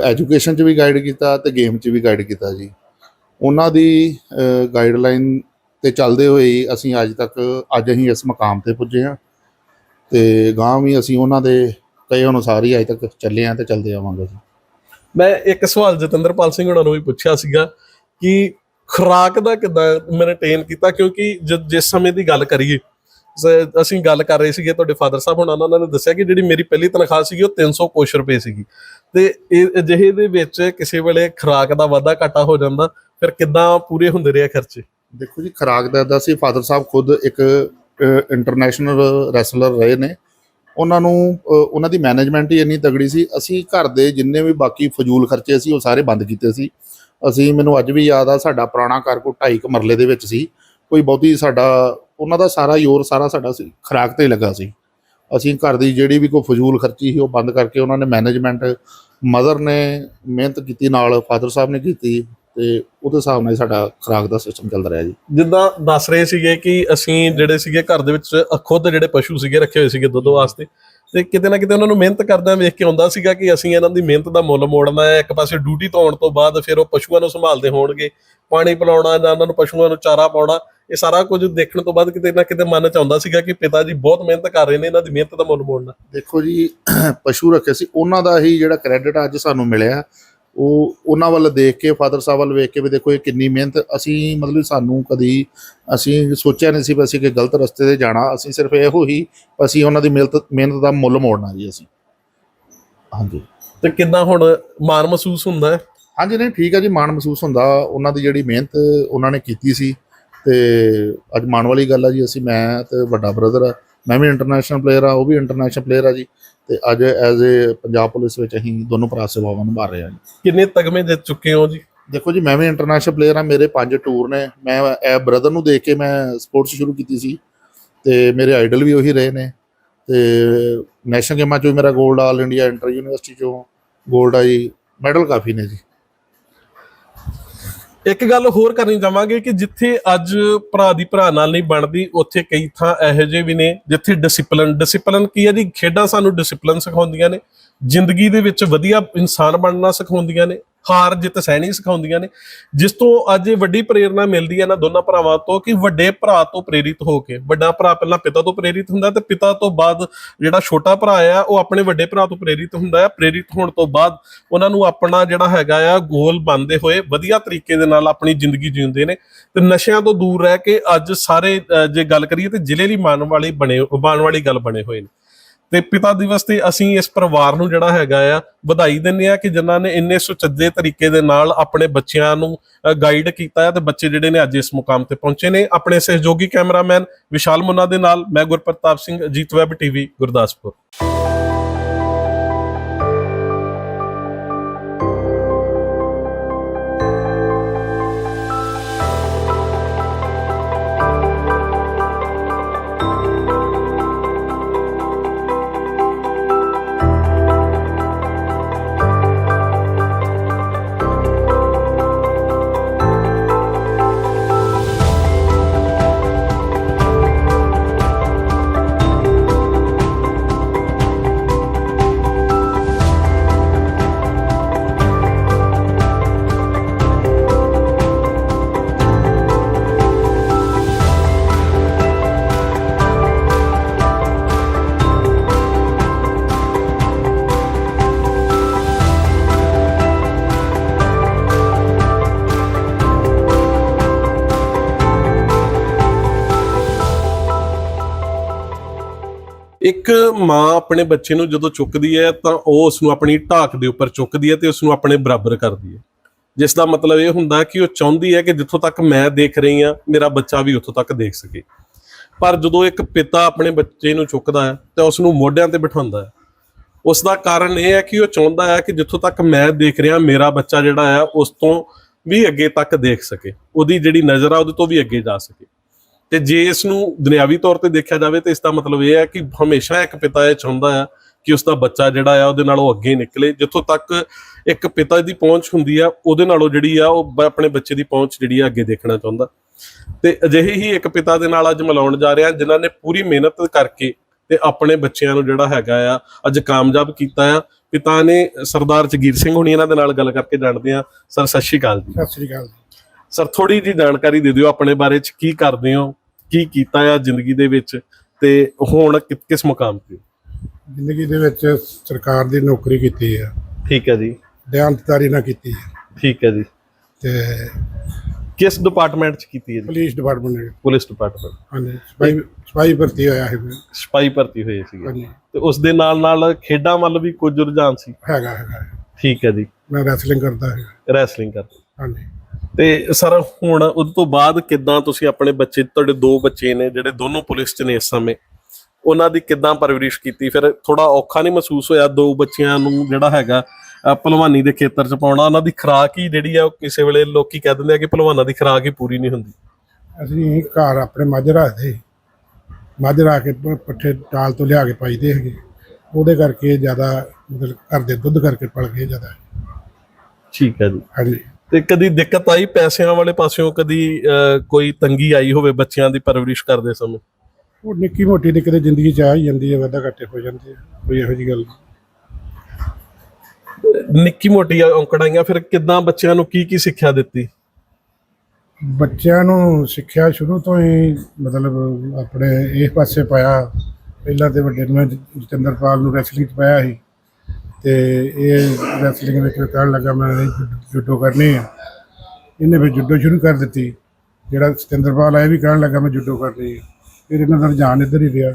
ਐਜੂਕੇਸ਼ਨ 'ਚ ਵੀ ਗਾਈਡ ਕੀਤਾ ਤੇ ਗੇਮ 'ਚ ਵੀ ਗਾਈਡ ਕੀਤਾ ਜੀ। ਉਹਨਾਂ ਦੀ ਗਾਈਡਲਾਈਨ ਤੇ ਚੱਲਦੇ ਹੋਏ ਅਸੀਂ ਅੱਜ ਤੱਕ, ਅੱਜ ਅਸੀਂ ਇਸ ਮਕਾਮ ਤੇ ਪੁੱਜੇ ਹਾਂ ਤੇ ਗਾਂ ਵੀ ਅਸੀਂ ਉਹਨਾਂ ਦੇ ਕਹੇ ਅਨੁਸਾਰ ਹੀ ਅੱਜ ਤੱਕ ਚੱਲੇ ਆ ਤੇ ਚੱਲਦੇ ਆਵਾਂਗੇ ਜੀ। ਮੈਂ ਇੱਕ ਸਵਾਲ ਜਤਿੰਦਰਪਾਲ ਸਿੰਘ ਉਹਨਾਂ ਨੂੰ ਵੀ ਪੁੱਛਿਆ ਸੀਗਾ ਕਿ ਖੁਰਾਕ ਦਾ ਕਿੱਦਾਂ ਮੇਨਟੇਨ ਕੀਤਾ? ਕਿਉਂਕਿ ਜ- ਜਿਸ ਸਮੇਂ ਦੀ ਗੱਲ ਕਰੀਏ ਅਸੀਂ ਗੱਲ ਕਰ ਰਹੇ ਸੀਗੇ, ਤੁਹਾਡੇ ਫਾਦਰ ਸਾਹਿਬ ਹੁਣ ਨਾਲ ਉਹਨਾਂ ਨੇ ਦੱਸਿਆ ਕਿ ਜਿਹੜੀ ਮੇਰੀ ਪਹਿਲੀ ਤਨਖਾਹ ਸੀਗੀ, ਉਹ 300 ਕੁਛ ਰੁਪਏ ਸੀਗੀ। ਤੇ ਇਹ ਅਜਿਹੇ ਦੇ ਵਿੱਚ ਕਿਸੇ ਵੇਲੇ ਖੁਰਾਕ ਦਾ ਵਾਧਾ ਘਾਟਾ ਹੋ ਜਾਂਦਾ, ਫਿਰ ਕਿੱਦਾਂ ਪੂਰੇ ਹੁੰਦੇ ਰਹੇ ਖਰਚੇ? ਦੇਖੋ ਜੀ, ਖਰਾਕ ਦਾ ਦਾ ਸੀ ਫਾਦਰ ਸਾਹਿਬ ਖੁਦ ਇੱਕ ਇੰਟਰਨੈਸ਼ਨਲ ਰੈਸਲਰ ਰਹੇ ਨੇ। ਉਹਨਾਂ ਨੂੰ ਉਹਨਾਂ ਦੀ ਮੈਨੇਜਮੈਂਟ ਹੀ ਇੰਨੀ ਤਗੜੀ ਸੀ। ਅਸੀਂ ਘਰ ਦੇ ਜਿੰਨੇ ਵੀ ਬਾਕੀ ਫਜ਼ੂਲ ਖਰਚੇ ਸੀ, ਉਹ ਸਾਰੇ ਬੰਦ ਕੀਤੇ ਸੀ। ਅਸੀਂ, ਮੈਨੂੰ ਅੱਜ ਵੀ ਯਾਦ ਆ, ਸਾਡਾ ਪੁਰਾਣਾ ਘਰ ਕੋ 2.5 ਕ ਮਰਲੇ ਦੇ ਵਿੱਚ ਸੀ। ਕੋਈ ਬਹੁਤੀ ਸਾਡਾ ਉਹਨਾਂ ਦਾ ਸਾਰਾ ਜ਼ੋਰ ਸਾਰਾ ਸਾਡਾ ਸੀ, ਖਰਾਕ ਤੇ ਲੱਗਾ ਸੀ। ਅਸੀਂ ਘਰ ਦੀ ਜਿਹੜੀ ਵੀ ਕੋਈ ਫਜ਼ੂਲ ਖਰਚੀ ਸੀ ਉਹ ਬੰਦ ਕਰਕੇ ਉਹਨਾਂ ਨੇ ਮੈਨੇਜਮੈਂਟ ਮਦਰ ਨੇ ਮਿਹਨਤ ਕੀਤੀ, ਨਾਲ ਫਾਦਰ ਸਾਹਿਬ ਨੇ ਕੀਤੀ ਤੇ ਉਹਦੇ ਹਿਸਾਬ ਨਾਲ ਸਾਡਾ ਖਰਾਕ ਦਾ ਸਿਸਟਮ ਚੱਲਦਾ ਰਿਹਾ ਜੀ। ਜਿੱਦਾਂ ਦੱਸ ਰਹੇ ਸੀਗੇ ਕਿ ਅਸੀਂ ਜਿਹੜੇ ਸੀਗੇ ਘਰ ਦੇ ਵਿੱਚ ਖੁਦ ਜਿਹੜੇ ਪਸ਼ੂ ਸੀਗੇ ਰੱਖੇ ਹੋਏ ਸੀਗੇ ਦੁੱਧ ਵਾਸਤੇ, ਤੇ ਕਿਤੇ ਨਾ ਕਿਤੇ ਉਹਨਾਂ ਨੂੰ ਮਿਹਨਤ ਕਰਦਿਆਂ ਵੇਖ ਕੇ ਆਉਂਦਾ ਸੀਗਾ ਕਿ ਅਸੀਂ ਇਹਨਾਂ ਦੀ ਮਿਹਨਤ ਦਾ ਮੁੱਲ ਮੋੜਨਾ ਹੈ, ਇੱਕ ਪਾਸੇ ਡਿਊਟੀ ਤੋਂ ਆਉਣ ਤੋਂ ਬਾਅਦ ਫਿਰ ਉਹ ਪਸ਼ੂਆਂ ਨੂੰ ਸੰਭਾਲਦੇ ਹੋਣਗੇ, ਪਾਣੀ ਪਿਲਾਉਣਾ ਜਾਂ ਉਹਨਾਂ ਨੂੰ ਪਸ਼ੂਆਂ ਨੂੰ ਚਾਰਾ ਪਾਉਣਾ ਇਹ ਸਾਰਾ ਕੁਝ ਦੇਖਣ ਤੋਂ ਬਾਅਦ ਕਿਤੇ ਨਾ ਕਿਤੇ ਮਨ ਚ ਆਉਂਦਾ ਸੀਗਾ ਕਿ ਪਿਤਾ ਜੀ ਬਹੁਤ ਮਿਹਨਤ ਕਰ ਰਹੇ ਨੇ ਇਹਨਾਂ ਦੀ ਮਿਹਨਤ ਦਾ ਮੁੱਲ ਮੋੜਨਾ। ਦੇਖੋ ਜੀ ਪਸ਼ੂ ਰੱਖੇ ਸੀ ਉਹਨਾਂ ਦਾ ਹੀ ਜਿਹੜਾ ਕ੍ਰੈਡਿਟ ਅੱਜ ਸਾਨੂੰ ਮਿਲਿਆ। ਉਹ ਉਹਨਾਂ ਵੱਲ ਦੇਖ ਕੇ ਫਾਦਰ ਸਾਹਿਬ ਵੱਲ ਵੇਖ ਕੇ ਵੀ ਦੇਖੋ ਇਹ ਕਿੰਨੀ ਮਿਹਨਤ ਅਸੀਂ ਮਤਲਬ ਸਾਨੂੰ ਕਦੀ ਅਸੀਂ ਸੋਚਿਆ ਨਹੀਂ ਸੀ ਵੀ ਅਸੀਂ ਕਿ ਗਲਤ ਰਸਤੇ ਤੇ ਜਾਣਾ ਅਸੀਂ ਸਿਰਫ ਇਹੋ ਹੀ ਅਸੀਂ ਉਹਨਾਂ ਦੀ ਮਿਹਨਤ ਮਿਹਨਤ ਦਾ ਮੁੱਲ ਮੋੜਨਾ ਜੀ ਅਸੀਂ। ਹਾਂਜੀ। ਤੇ ਕਿੱਦਾਂ ਹੁਣ ਮਾਣ ਮਹਿਸੂਸ ਹੁੰਦਾ ਹੈ? ਹਾਂਜੀ ਨਹੀਂ ਠੀਕ ਹੈ ਜੀ ਮਾਣ ਮਹਿਸੂਸ ਹੁੰਦਾ। ਉਹਨਾਂ ਦੀ ਜਿਹੜੀ ਮਿਹਨਤ ਉਹਨਾਂ ਨੇ ਕੀਤੀ ਸੀ ਤੇ ਅੱਜ ਮਾਣ ਵਾਲੀ ਗੱਲ ਆ ਜੀ ਅਸੀਂ ਮੈਂ ਤੇ ਵੱਡਾ ਬ੍ਰਦਰ ਆ ਮੈਂ ਵੀ ਇੰਟਰਨੈਸ਼ਨਲ ਪਲੇਅਰ ਆ ਉਹ ਵੀ ਇੰਟਰਨੈਸ਼ਨਲ ਪਲੇਅਰ ਆ ਜੀ ਤੇ ਅੱਜ ਐਜ਼ ਏ ਪੰਜਾਬ ਪੁਲਿਸ ਵਿੱਚ ਅਸੀਂ ਦੋਨੋਂ ਭਰਾ ਸੇਵਾਵਾਂ ਨਿਭਾ ਰਹੇ ਹਾਂ ਜੀ। ਕਿੰਨੇ ਤਗਮੇ ਜਿੱਤ ਚੁੱਕੇ ਹੋ ਜੀ? ਦੇਖੋ ਜੀ ਮੈਂ ਵੀ ਇੰਟਰਨੈਸ਼ਨਲ ਪਲੇਅਰ ਆ ਮੇਰੇ ਪੰਜ ਟੂਰ ਨੇ ਮੈਂ ਇਹ ਬ੍ਰਦਰ ਨੂੰ ਦੇਖ ਕੇ ਮੈਂ ਸਪੋਰਟਸ ਸ਼ੁਰੂ ਕੀਤੀ ਸੀ ਤੇ ਮੇਰੇ ਆਈਡਲ ਵੀ ਉਹੀ ਰਹੇ ਨੇ ਤੇ ਨੈਸ਼ਨਲ ਗੇਮਾਂ 'ਚੋਂ ਵੀ ਮੇਰਾ 골ਡ ਆਲ ਇੰਡੀਆ ਇੰਟਰ ਯੂਨੀਵਰਸਿਟੀ 'ਚੋਂ 골ਡ ਆਈ ਮੈਡਲ ਕਾਫੀ ਨੇ ਜੀ। ਇੱਕ ਗੱਲ ਹੋਰ ਕਰਨੀ ਚਾਹਾਂਗੇ ਕਿ ਜਿੱਥੇ ਅੱਜ ਭਰਾ ਦੀ ਭਰਾ ਨਾਲ ਨਹੀਂ ਬਣਦੀ, ਉੱਥੇ ਕਈ ਥਾਂ ਇਹੋ ਜਿਹੇ ਵੀ ਨੇ ਜਿੱਥੇ ਡਿਸਪਲਿਨ ਡਿਸਪਲਿਨ ਕੀ ਹੈ ਜੀ? ਖੇਡਾਂ ਸਾਨੂੰ ਡਿਸਪਲਿਨ ਸਿਖਾਉਂਦੀਆਂ ਨੇ। ਜ਼ਿੰਦਗੀ ਦੇ ਵਿੱਚ ਵਧੀਆ ਇਨਸਾਨ ਬਣਨਾ ਸਿਖਾਉਂਦੀਆਂ ਨੇ ਹਾਰ ਜਿੱਤ ਸਹਿਣੀ ਸਿਖਾਉਂਦੀਆਂ ਨੇ। ਜਿਸ ਤੋਂ ਅੱਜ ਇਹ ਵੱਡੀ ਪ੍ਰੇਰਣਾ ਮਿਲਦੀ ਹੈ ਨਾ ਦੋਨਾਂ ਭਰਾਵਾਂ ਤੋਂ ਕਿ ਵੱਡੇ ਭਰਾ ਤੋਂ ਪ੍ਰੇਰਿਤ ਹੋ ਕੇ ਵੱਡਾ ਭਰਾ ਪਹਿਲਾਂ ਪਿਤਾ ਤੋਂ ਪ੍ਰੇਰਿਤ ਹੁੰਦਾ ਤੇ ਪਿਤਾ ਤੋਂ ਬਾਅਦ ਜਿਹੜਾ ਛੋਟਾ ਭਰਾ ਆ ਉਹ ਆਪਣੇ ਵੱਡੇ ਭਰਾ ਤੋਂ ਪ੍ਰੇਰਿਤ ਹੁੰਦਾ ਆ। ਪ੍ਰੇਰਿਤ ਹੋਣ ਤੋਂ ਬਾਅਦ ਉਹਨਾਂ ਨੂੰ ਆਪਣਾ ਜਿਹੜਾ ਹੈਗਾ ਆ ਗੋਲ ਬੰਦੇ ਹੋਏ ਵਧੀਆ ਤਰੀਕੇ ਦੇ ਨਾਲ ਆਪਣੀ ਜ਼ਿੰਦਗੀ ਜਿਉਂਦੇ ਨੇ। ਤੇ ਨਸ਼ਿਆਂ ਤੋਂ ਦੂਰ ਰਹਿ ਕੇ ਅੱਜ ਸਾਰੇ ਅ, ਜੇ ਗੱਲ ਕਰੀਏ ਤੇ ਜ਼ਿਲ੍ਹੇ ਲਈ ਮਾਣ ਵਾਲੀ ਬਣੇ ਮਾਣ ਵਾਲੀ ਗੱਲ ਬਣੇ ਹੋਏ ਨੇ। ਤੇ ਪਿਤਾ ਦਿਵਸ ਤੇ ਅਸੀਂ ਇਸ ਪਰਿਵਾਰ ਨੂੰ ਜਿਹੜਾ ਹੈਗਾ ਆ, ਵਧਾਈ ਦਿੰਦੇ ਆ ਕਿ ਜਿਨ੍ਹਾਂ ਨੇ ਇੰਨੇ ਸੁਚੱਜੇ ਤਰੀਕੇ ਦੇ ਨਾਲ ਆਪਣੇ ਬੱਚਿਆਂ ਨੂੰ ਗਾਈਡ ਕੀਤਾ ਹੈ ਤੇ ਬੱਚੇ ਜਿਹੜੇ ਨੇ ਅੱਜ ਇਸ ਮੁਕਾਮ ਤੇ ਪਹੁੰਚੇ ਨੇ। ਆਪਣੇ ਸਹਿਯੋਗੀ ਕੈਮਰਾਮੈਨ ਵਿਸ਼ਾਲ ਮੁੰਨਾ ਦੇ ਨਾਲ ਮੈਂ ਗੁਰਪ੍ਰਤਾਪ ਸਿੰਘ, ਅਜੀਤ ਵੈਬ ਟੀਵੀ, ਗੁਰਦਾਸਪੁਰ। ਇੱਕ ਮਾਂ ਆਪਣੇ ਬੱਚੇ ਨੂੰ ਜਦੋਂ ਚੁੱਕਦੀ ਹੈ ਤਾਂ ਉਹ ਉਸ ਨੂੰ ਆਪਣੀ ਢਾਕ ਦੇ ਉੱਪਰ ਚੁੱਕਦੀ ਹੈ ਤੇ ਉਸ ਨੂੰ ਆਪਣੇ ਬਰਾਬਰ ਕਰਦੀ ਹੈ। ਜਿਸ ਦਾ ਮਤਲਬ ਇਹ ਹੁੰਦਾ ਕਿ ਉਹ ਚਾਹੁੰਦੀ ਹੈ ਕਿ ਜਿੱਥੋਂ ਤੱਕ ਮੈਂ ਦੇਖ ਰਹੀ ਹਾਂ, ਮੇਰਾ ਬੱਚਾ ਵੀ ਉੱਥੋਂ ਤੱਕ ਦੇਖ ਸਕੇ। ਪਰ ਜਦੋਂ ਇੱਕ ਪਿਤਾ ਆਪਣੇ ਬੱਚੇ ਨੂੰ ਚੁੱਕਦਾ ਹੈ ਤੇ ਉਸ ਨੂੰ ਮੋਢਿਆਂ ਤੇ ਬਿਠਾਉਂਦਾ ਹੈ। ਉਸ ਦਾ ਕਾਰਨ ਇਹ ਹੈ ਕਿ ਉਹ ਚਾਹੁੰਦਾ ਹੈ ਕਿ ਜਿੱਥੋਂ ਤੱਕ ਮੈਂ ਦੇਖ ਰਿਹਾ, ਮੇਰਾ ਬੱਚਾ ਜਿਹੜਾ ਹੈ ਉਸ ਤੋਂ ਵੀ ਅੱਗੇ ਤੱਕ ਦੇਖ ਸਕੇ। ਉਹਦੀ ਜਿਹੜੀ ਨਜ਼ਰ ਆ, ਉਹਦੇ ਤੋਂ ਵੀ ਅੱਗੇ ਜਾ ਸਕੇ। ਤੇ ਜੇ ਇਸ ਨੂੰ ਦੁਨਿਆਵੀ ਤੌਰ ਤੇ ਦੇਖਿਆ ਜਾਵੇ ਤਾਂ ਇਸ ਦਾ ਮਤਲਬ ਇਹ ਹੈ ਕਿ ਹਮੇਸ਼ਾ ਇੱਕ ਪਿਤਾ ਇਹ ਚਾਹੁੰਦਾ ਹੈ ਕਿ ਉਸ ਦਾ ਬੱਚਾ ਜਿਹੜਾ ਆ ਉਹਦੇ ਨਾਲੋਂ ਅੱਗੇ ਨਿਕਲੇ ਜਿੱਥੋਂ ਤੱਕ ਇੱਕ ਪਿਤਾ ਦੀ ਪਹੁੰਚ ਹੁੰਦੀ ਆ ਉਹਦੇ ਨਾਲੋਂ ਜਿਹੜੀ ਆ ਉਹ ਆਪਣੇ ਬੱਚੇ ਦੀ ਪਹੁੰਚ ਜਿਹੜੀ ਆ ਅੱਗੇ ਦੇਖਣਾ ਚਾਹੁੰਦਾ। ਤੇ ਅਜਿਹੇ ਹੀ ਇੱਕ ਪਿਤਾ ਦੇ ਨਾਲ ਅੱਜ ਮਿਲਾਉਣ ਜਾ ਰਿਹਾ ਜਿਨ੍ਹਾਂ ਨੇ ਪੂਰੀ ਮਿਹਨਤ ਕਰਕੇ ਤੇ ਆਪਣੇ ਬੱਚਿਆਂ ਨੂੰ ਜਿਹੜਾ ਹੈਗਾ ਆ ਅੱਜ ਕਾਮਯਾਬ ਕੀਤਾ ਆ। ਪਿਤਾ ਨੇ ਸਰਦਾਰ ਜਗੀਰ ਸਿੰਘ ਹੁਣੀ ਇਹਨਾਂ ਦੇ ਨਾਲ ਗੱਲ ਕਰਕੇ ਜਾਣਦੇ ਆ ਸਰ ਸਤਿ ਸ਼੍ਰੀ ਅਕਾਲ ਜੀ। ਸਤਿ ਸ੍ਰੀ ਅਕਾਲ ਸਰ ਥੋੜੀ ਜੀ ਜਾਣਕਾਰੀ ਦੇ ਦਿਓ ਆਪਣੇ ਬਾਰੇ ਚ ਕੀ ਕਰਦੇ ਹੋ? ਕੀ ਕੀਤਾ ਆ ਜ਼ਿੰਦਗੀ ਦੇ ਵਿੱਚ ਤੇ ਹੁਣ ਕਿ- ਕਿਸ ਮੁਕਾਮ ਤੇ? ਜ਼ਿੰਦਗੀ ਦੇ ਵਿੱਚ ਸਰਕਾਰ ਦੀ ਨੌਕਰੀ ਕੀਤੀ ਹੈ ਠੀਕ ਹੈ ਜੀ। ਦਿਆਨਤਦਾਰੀ ਨਾਲ ਕੀਤੀ ਹੈ ਠੀਕ ਹੈ ਜੀ। ਤੇ ਕਿਸ ਡਿਪਾਰਟਮੈਂਟ ਚ ਕੀਤੀ ਹੈ ਜੀ? ਪੁਲਿਸ ਡਿਪਾਰਟਮੈਂਟ ਨੇ। ਪੁਲਿਸ ਡਿਪਾਰਟਮੈਂਟ ਹਾਂਜੀ ਸਪਾਈ ਸਪਾਈ ਭਰਤੀ ਹੋਇਆ ਹੈ ਸਿਪਾਹੀ ਭਰਤੀ ਹੋਏ ਸੀਗੇ ਹਾਂਜੀ। ਤੇ ਉਸ ਦੇ ਨਾਲ ਨਾਲ ਖੇਡਾਂ ਵੱਲ ਵੀ ਕੁਝ ਰੁਝਾਨ ਸੀ? ਹੈਗਾ ਹੈਗਾ। ਠੀਕ ਹੈ ਜੀ। ਮੈਂ ਰੈਸਲਿੰਗ ਕਰਦਾ ਹਾਂ ਰੈਸਲਿੰਗ ਕਰਦੇ। ਹਾਂਜੀ। ਤੇ ਸਰ ਹੁਣ ਉਸ ਤੋਂ ਬਾਅਦ ਕਿਦਾਂ ਤੁਸੀਂ ਆਪਣੇ ਬੱਚੇ ਤੁਹਾਡੇ ਦੋ ਬੱਚੇ ਨੇ ਜਿਹੜੇ ਦੋਨੋਂ ਪੁਲਿਸ 'ਚ ਨੇ ਇਸ ਸਮੇਂ ਉਹਨਾਂ ਦੀ ਕਿਦਾਂ ਪਰਵਰਿਸ਼ ਕੀਤੀ? ਫਿਰ ਥੋੜਾ ਔਖਾ ਨਹੀਂ ਮਹਿਸੂਸ ਹੋਇਆ ਦੋ ਬੱਚਿਆਂ ਨੂੰ ਜਿਹੜਾ ਹੈਗਾ ਅਹ ਭਲਵਾਨੀ ਦੇ ਖੇਤਰ 'ਚ ਪਾਉਣਾ? ਉਹਨਾਂ ਦੀ ਖੁਰਾਕ ਹੀ ਜਿਹੜੀ ਆ ਉਹ ਕਿਸੇ ਵੇਲੇ ਲੋਕੀ ਕਹਿ ਦਿੰਦੇ ਆ ਕਿ ਭਲਵਾਨਾਂ ਦੀ ਖੁਰਾਕ ਹੀ ਪੂਰੀ ਨਹੀਂ ਹੁੰਦੀ। ਅਸੀਂ ਘਰ ਆਪਣੇ ਮੱਝ ਰੱਖਦੇ। ਮੱਝ ਰੱਖ ਕੇ ਪੱਠੇ ਟਾਲ ਤੋਂ ਲਿਆ ਕੇ ਪਾਈਦੇ ਹੈਗੇ। ਉਹਦੇ ਕਰਕੇ ਜ਼ਿਆਦਾ ਮਤਲਬ ਘਰ ਦੇ ਦੁੱਧ ਕਰਕੇ ਪਲ ਗਏ ਜ਼ਿਆਦਾ। ਠੀਕ ਹੈ ਜੀ। ਹਾਂਜੀ। ਤੇ ਕਦੀ ਦਿੱਕਤ ਆਈ ਪੈਸਿਆਂ ਵਾਲੇ ਪਾਸਿਓਂ? ਕਦੀ ਕੋਈ ਤੰਗੀ ਆਈ ਹੋਵੇ ਬੱਚਿਆਂ ਦੀ ਪਰਵਰਿਸ਼ ਕਰਦੇ ਸਮੇਂ? ਉਹ ਨਿੱਕੀ ਮੋਟੀ ਦੀ ਕਿਤੇ ਜ਼ਿੰਦਗੀ ਚ ਆ ਹੀ ਜਾਂਦੀ ਹੈ ਵਾਧਾ ਘਾਟੇ ਹੋ ਜਾਂਦੇ ਆ ਕੋਈ ਇਹੋ ਜਿਹੀ ਗੱਲ। ਨਿੱਕੀ ਮੋਟੀ ਔਂਕੜਾਈਆਂ ਫਿਰ ਕਿਦਾਂ ਬੱਚਿਆਂ ਨੂੰ ਕੀ ਕੀ ਸਿੱਖਿਆ ਦਿੱਤੀ? ਬੱਚਿਆਂ ਨੂੰ ਸਿੱਖਿਆ ਸ਼ੁਰੂ ਤੋਂ ਹੀ ਮਤਲਬ ਆਪਣੇ ਇਸ ਪਾਸੇ ਪਾਇਆ ਪਹਿਲਾਂ ਤੇ ਵੱਡੇ ਨੂੰ ਜ- ਜਤਿੰਦਰਪਾਲ ਨੂੰ ਰੈਸਲਿੰਗ 'ਚ ਪਾਇਆ ਸੀ। ਤੇ ਇਹ ਰੈਸਲਿੰਗ ਵਿੱਚ ਕਹਿਣ ਲੱਗਾ ਮੈਂ ਜੁੱਡੋ ਕਰਨੀ ਹੈ ਇਹਨੇ ਫਿਰ ਜੁੱਡੋ ਸ਼ੁਰੂ ਕਰ ਦਿੱਤੀ। ਜਿਹੜਾ ਸਤਿੰਦਰਪਾਲ ਆਇਆ ਵੀ ਕਹਿਣ ਲੱਗਾ ਮੈਂ ਜੁੱਡੋ ਕਰਨੀ ਹੈ ਫਿਰ ਇਹਨਾਂ ਦਾ ਰੁਝਾਨ ਇੱਧਰ ਹੀ ਰਿਹਾ।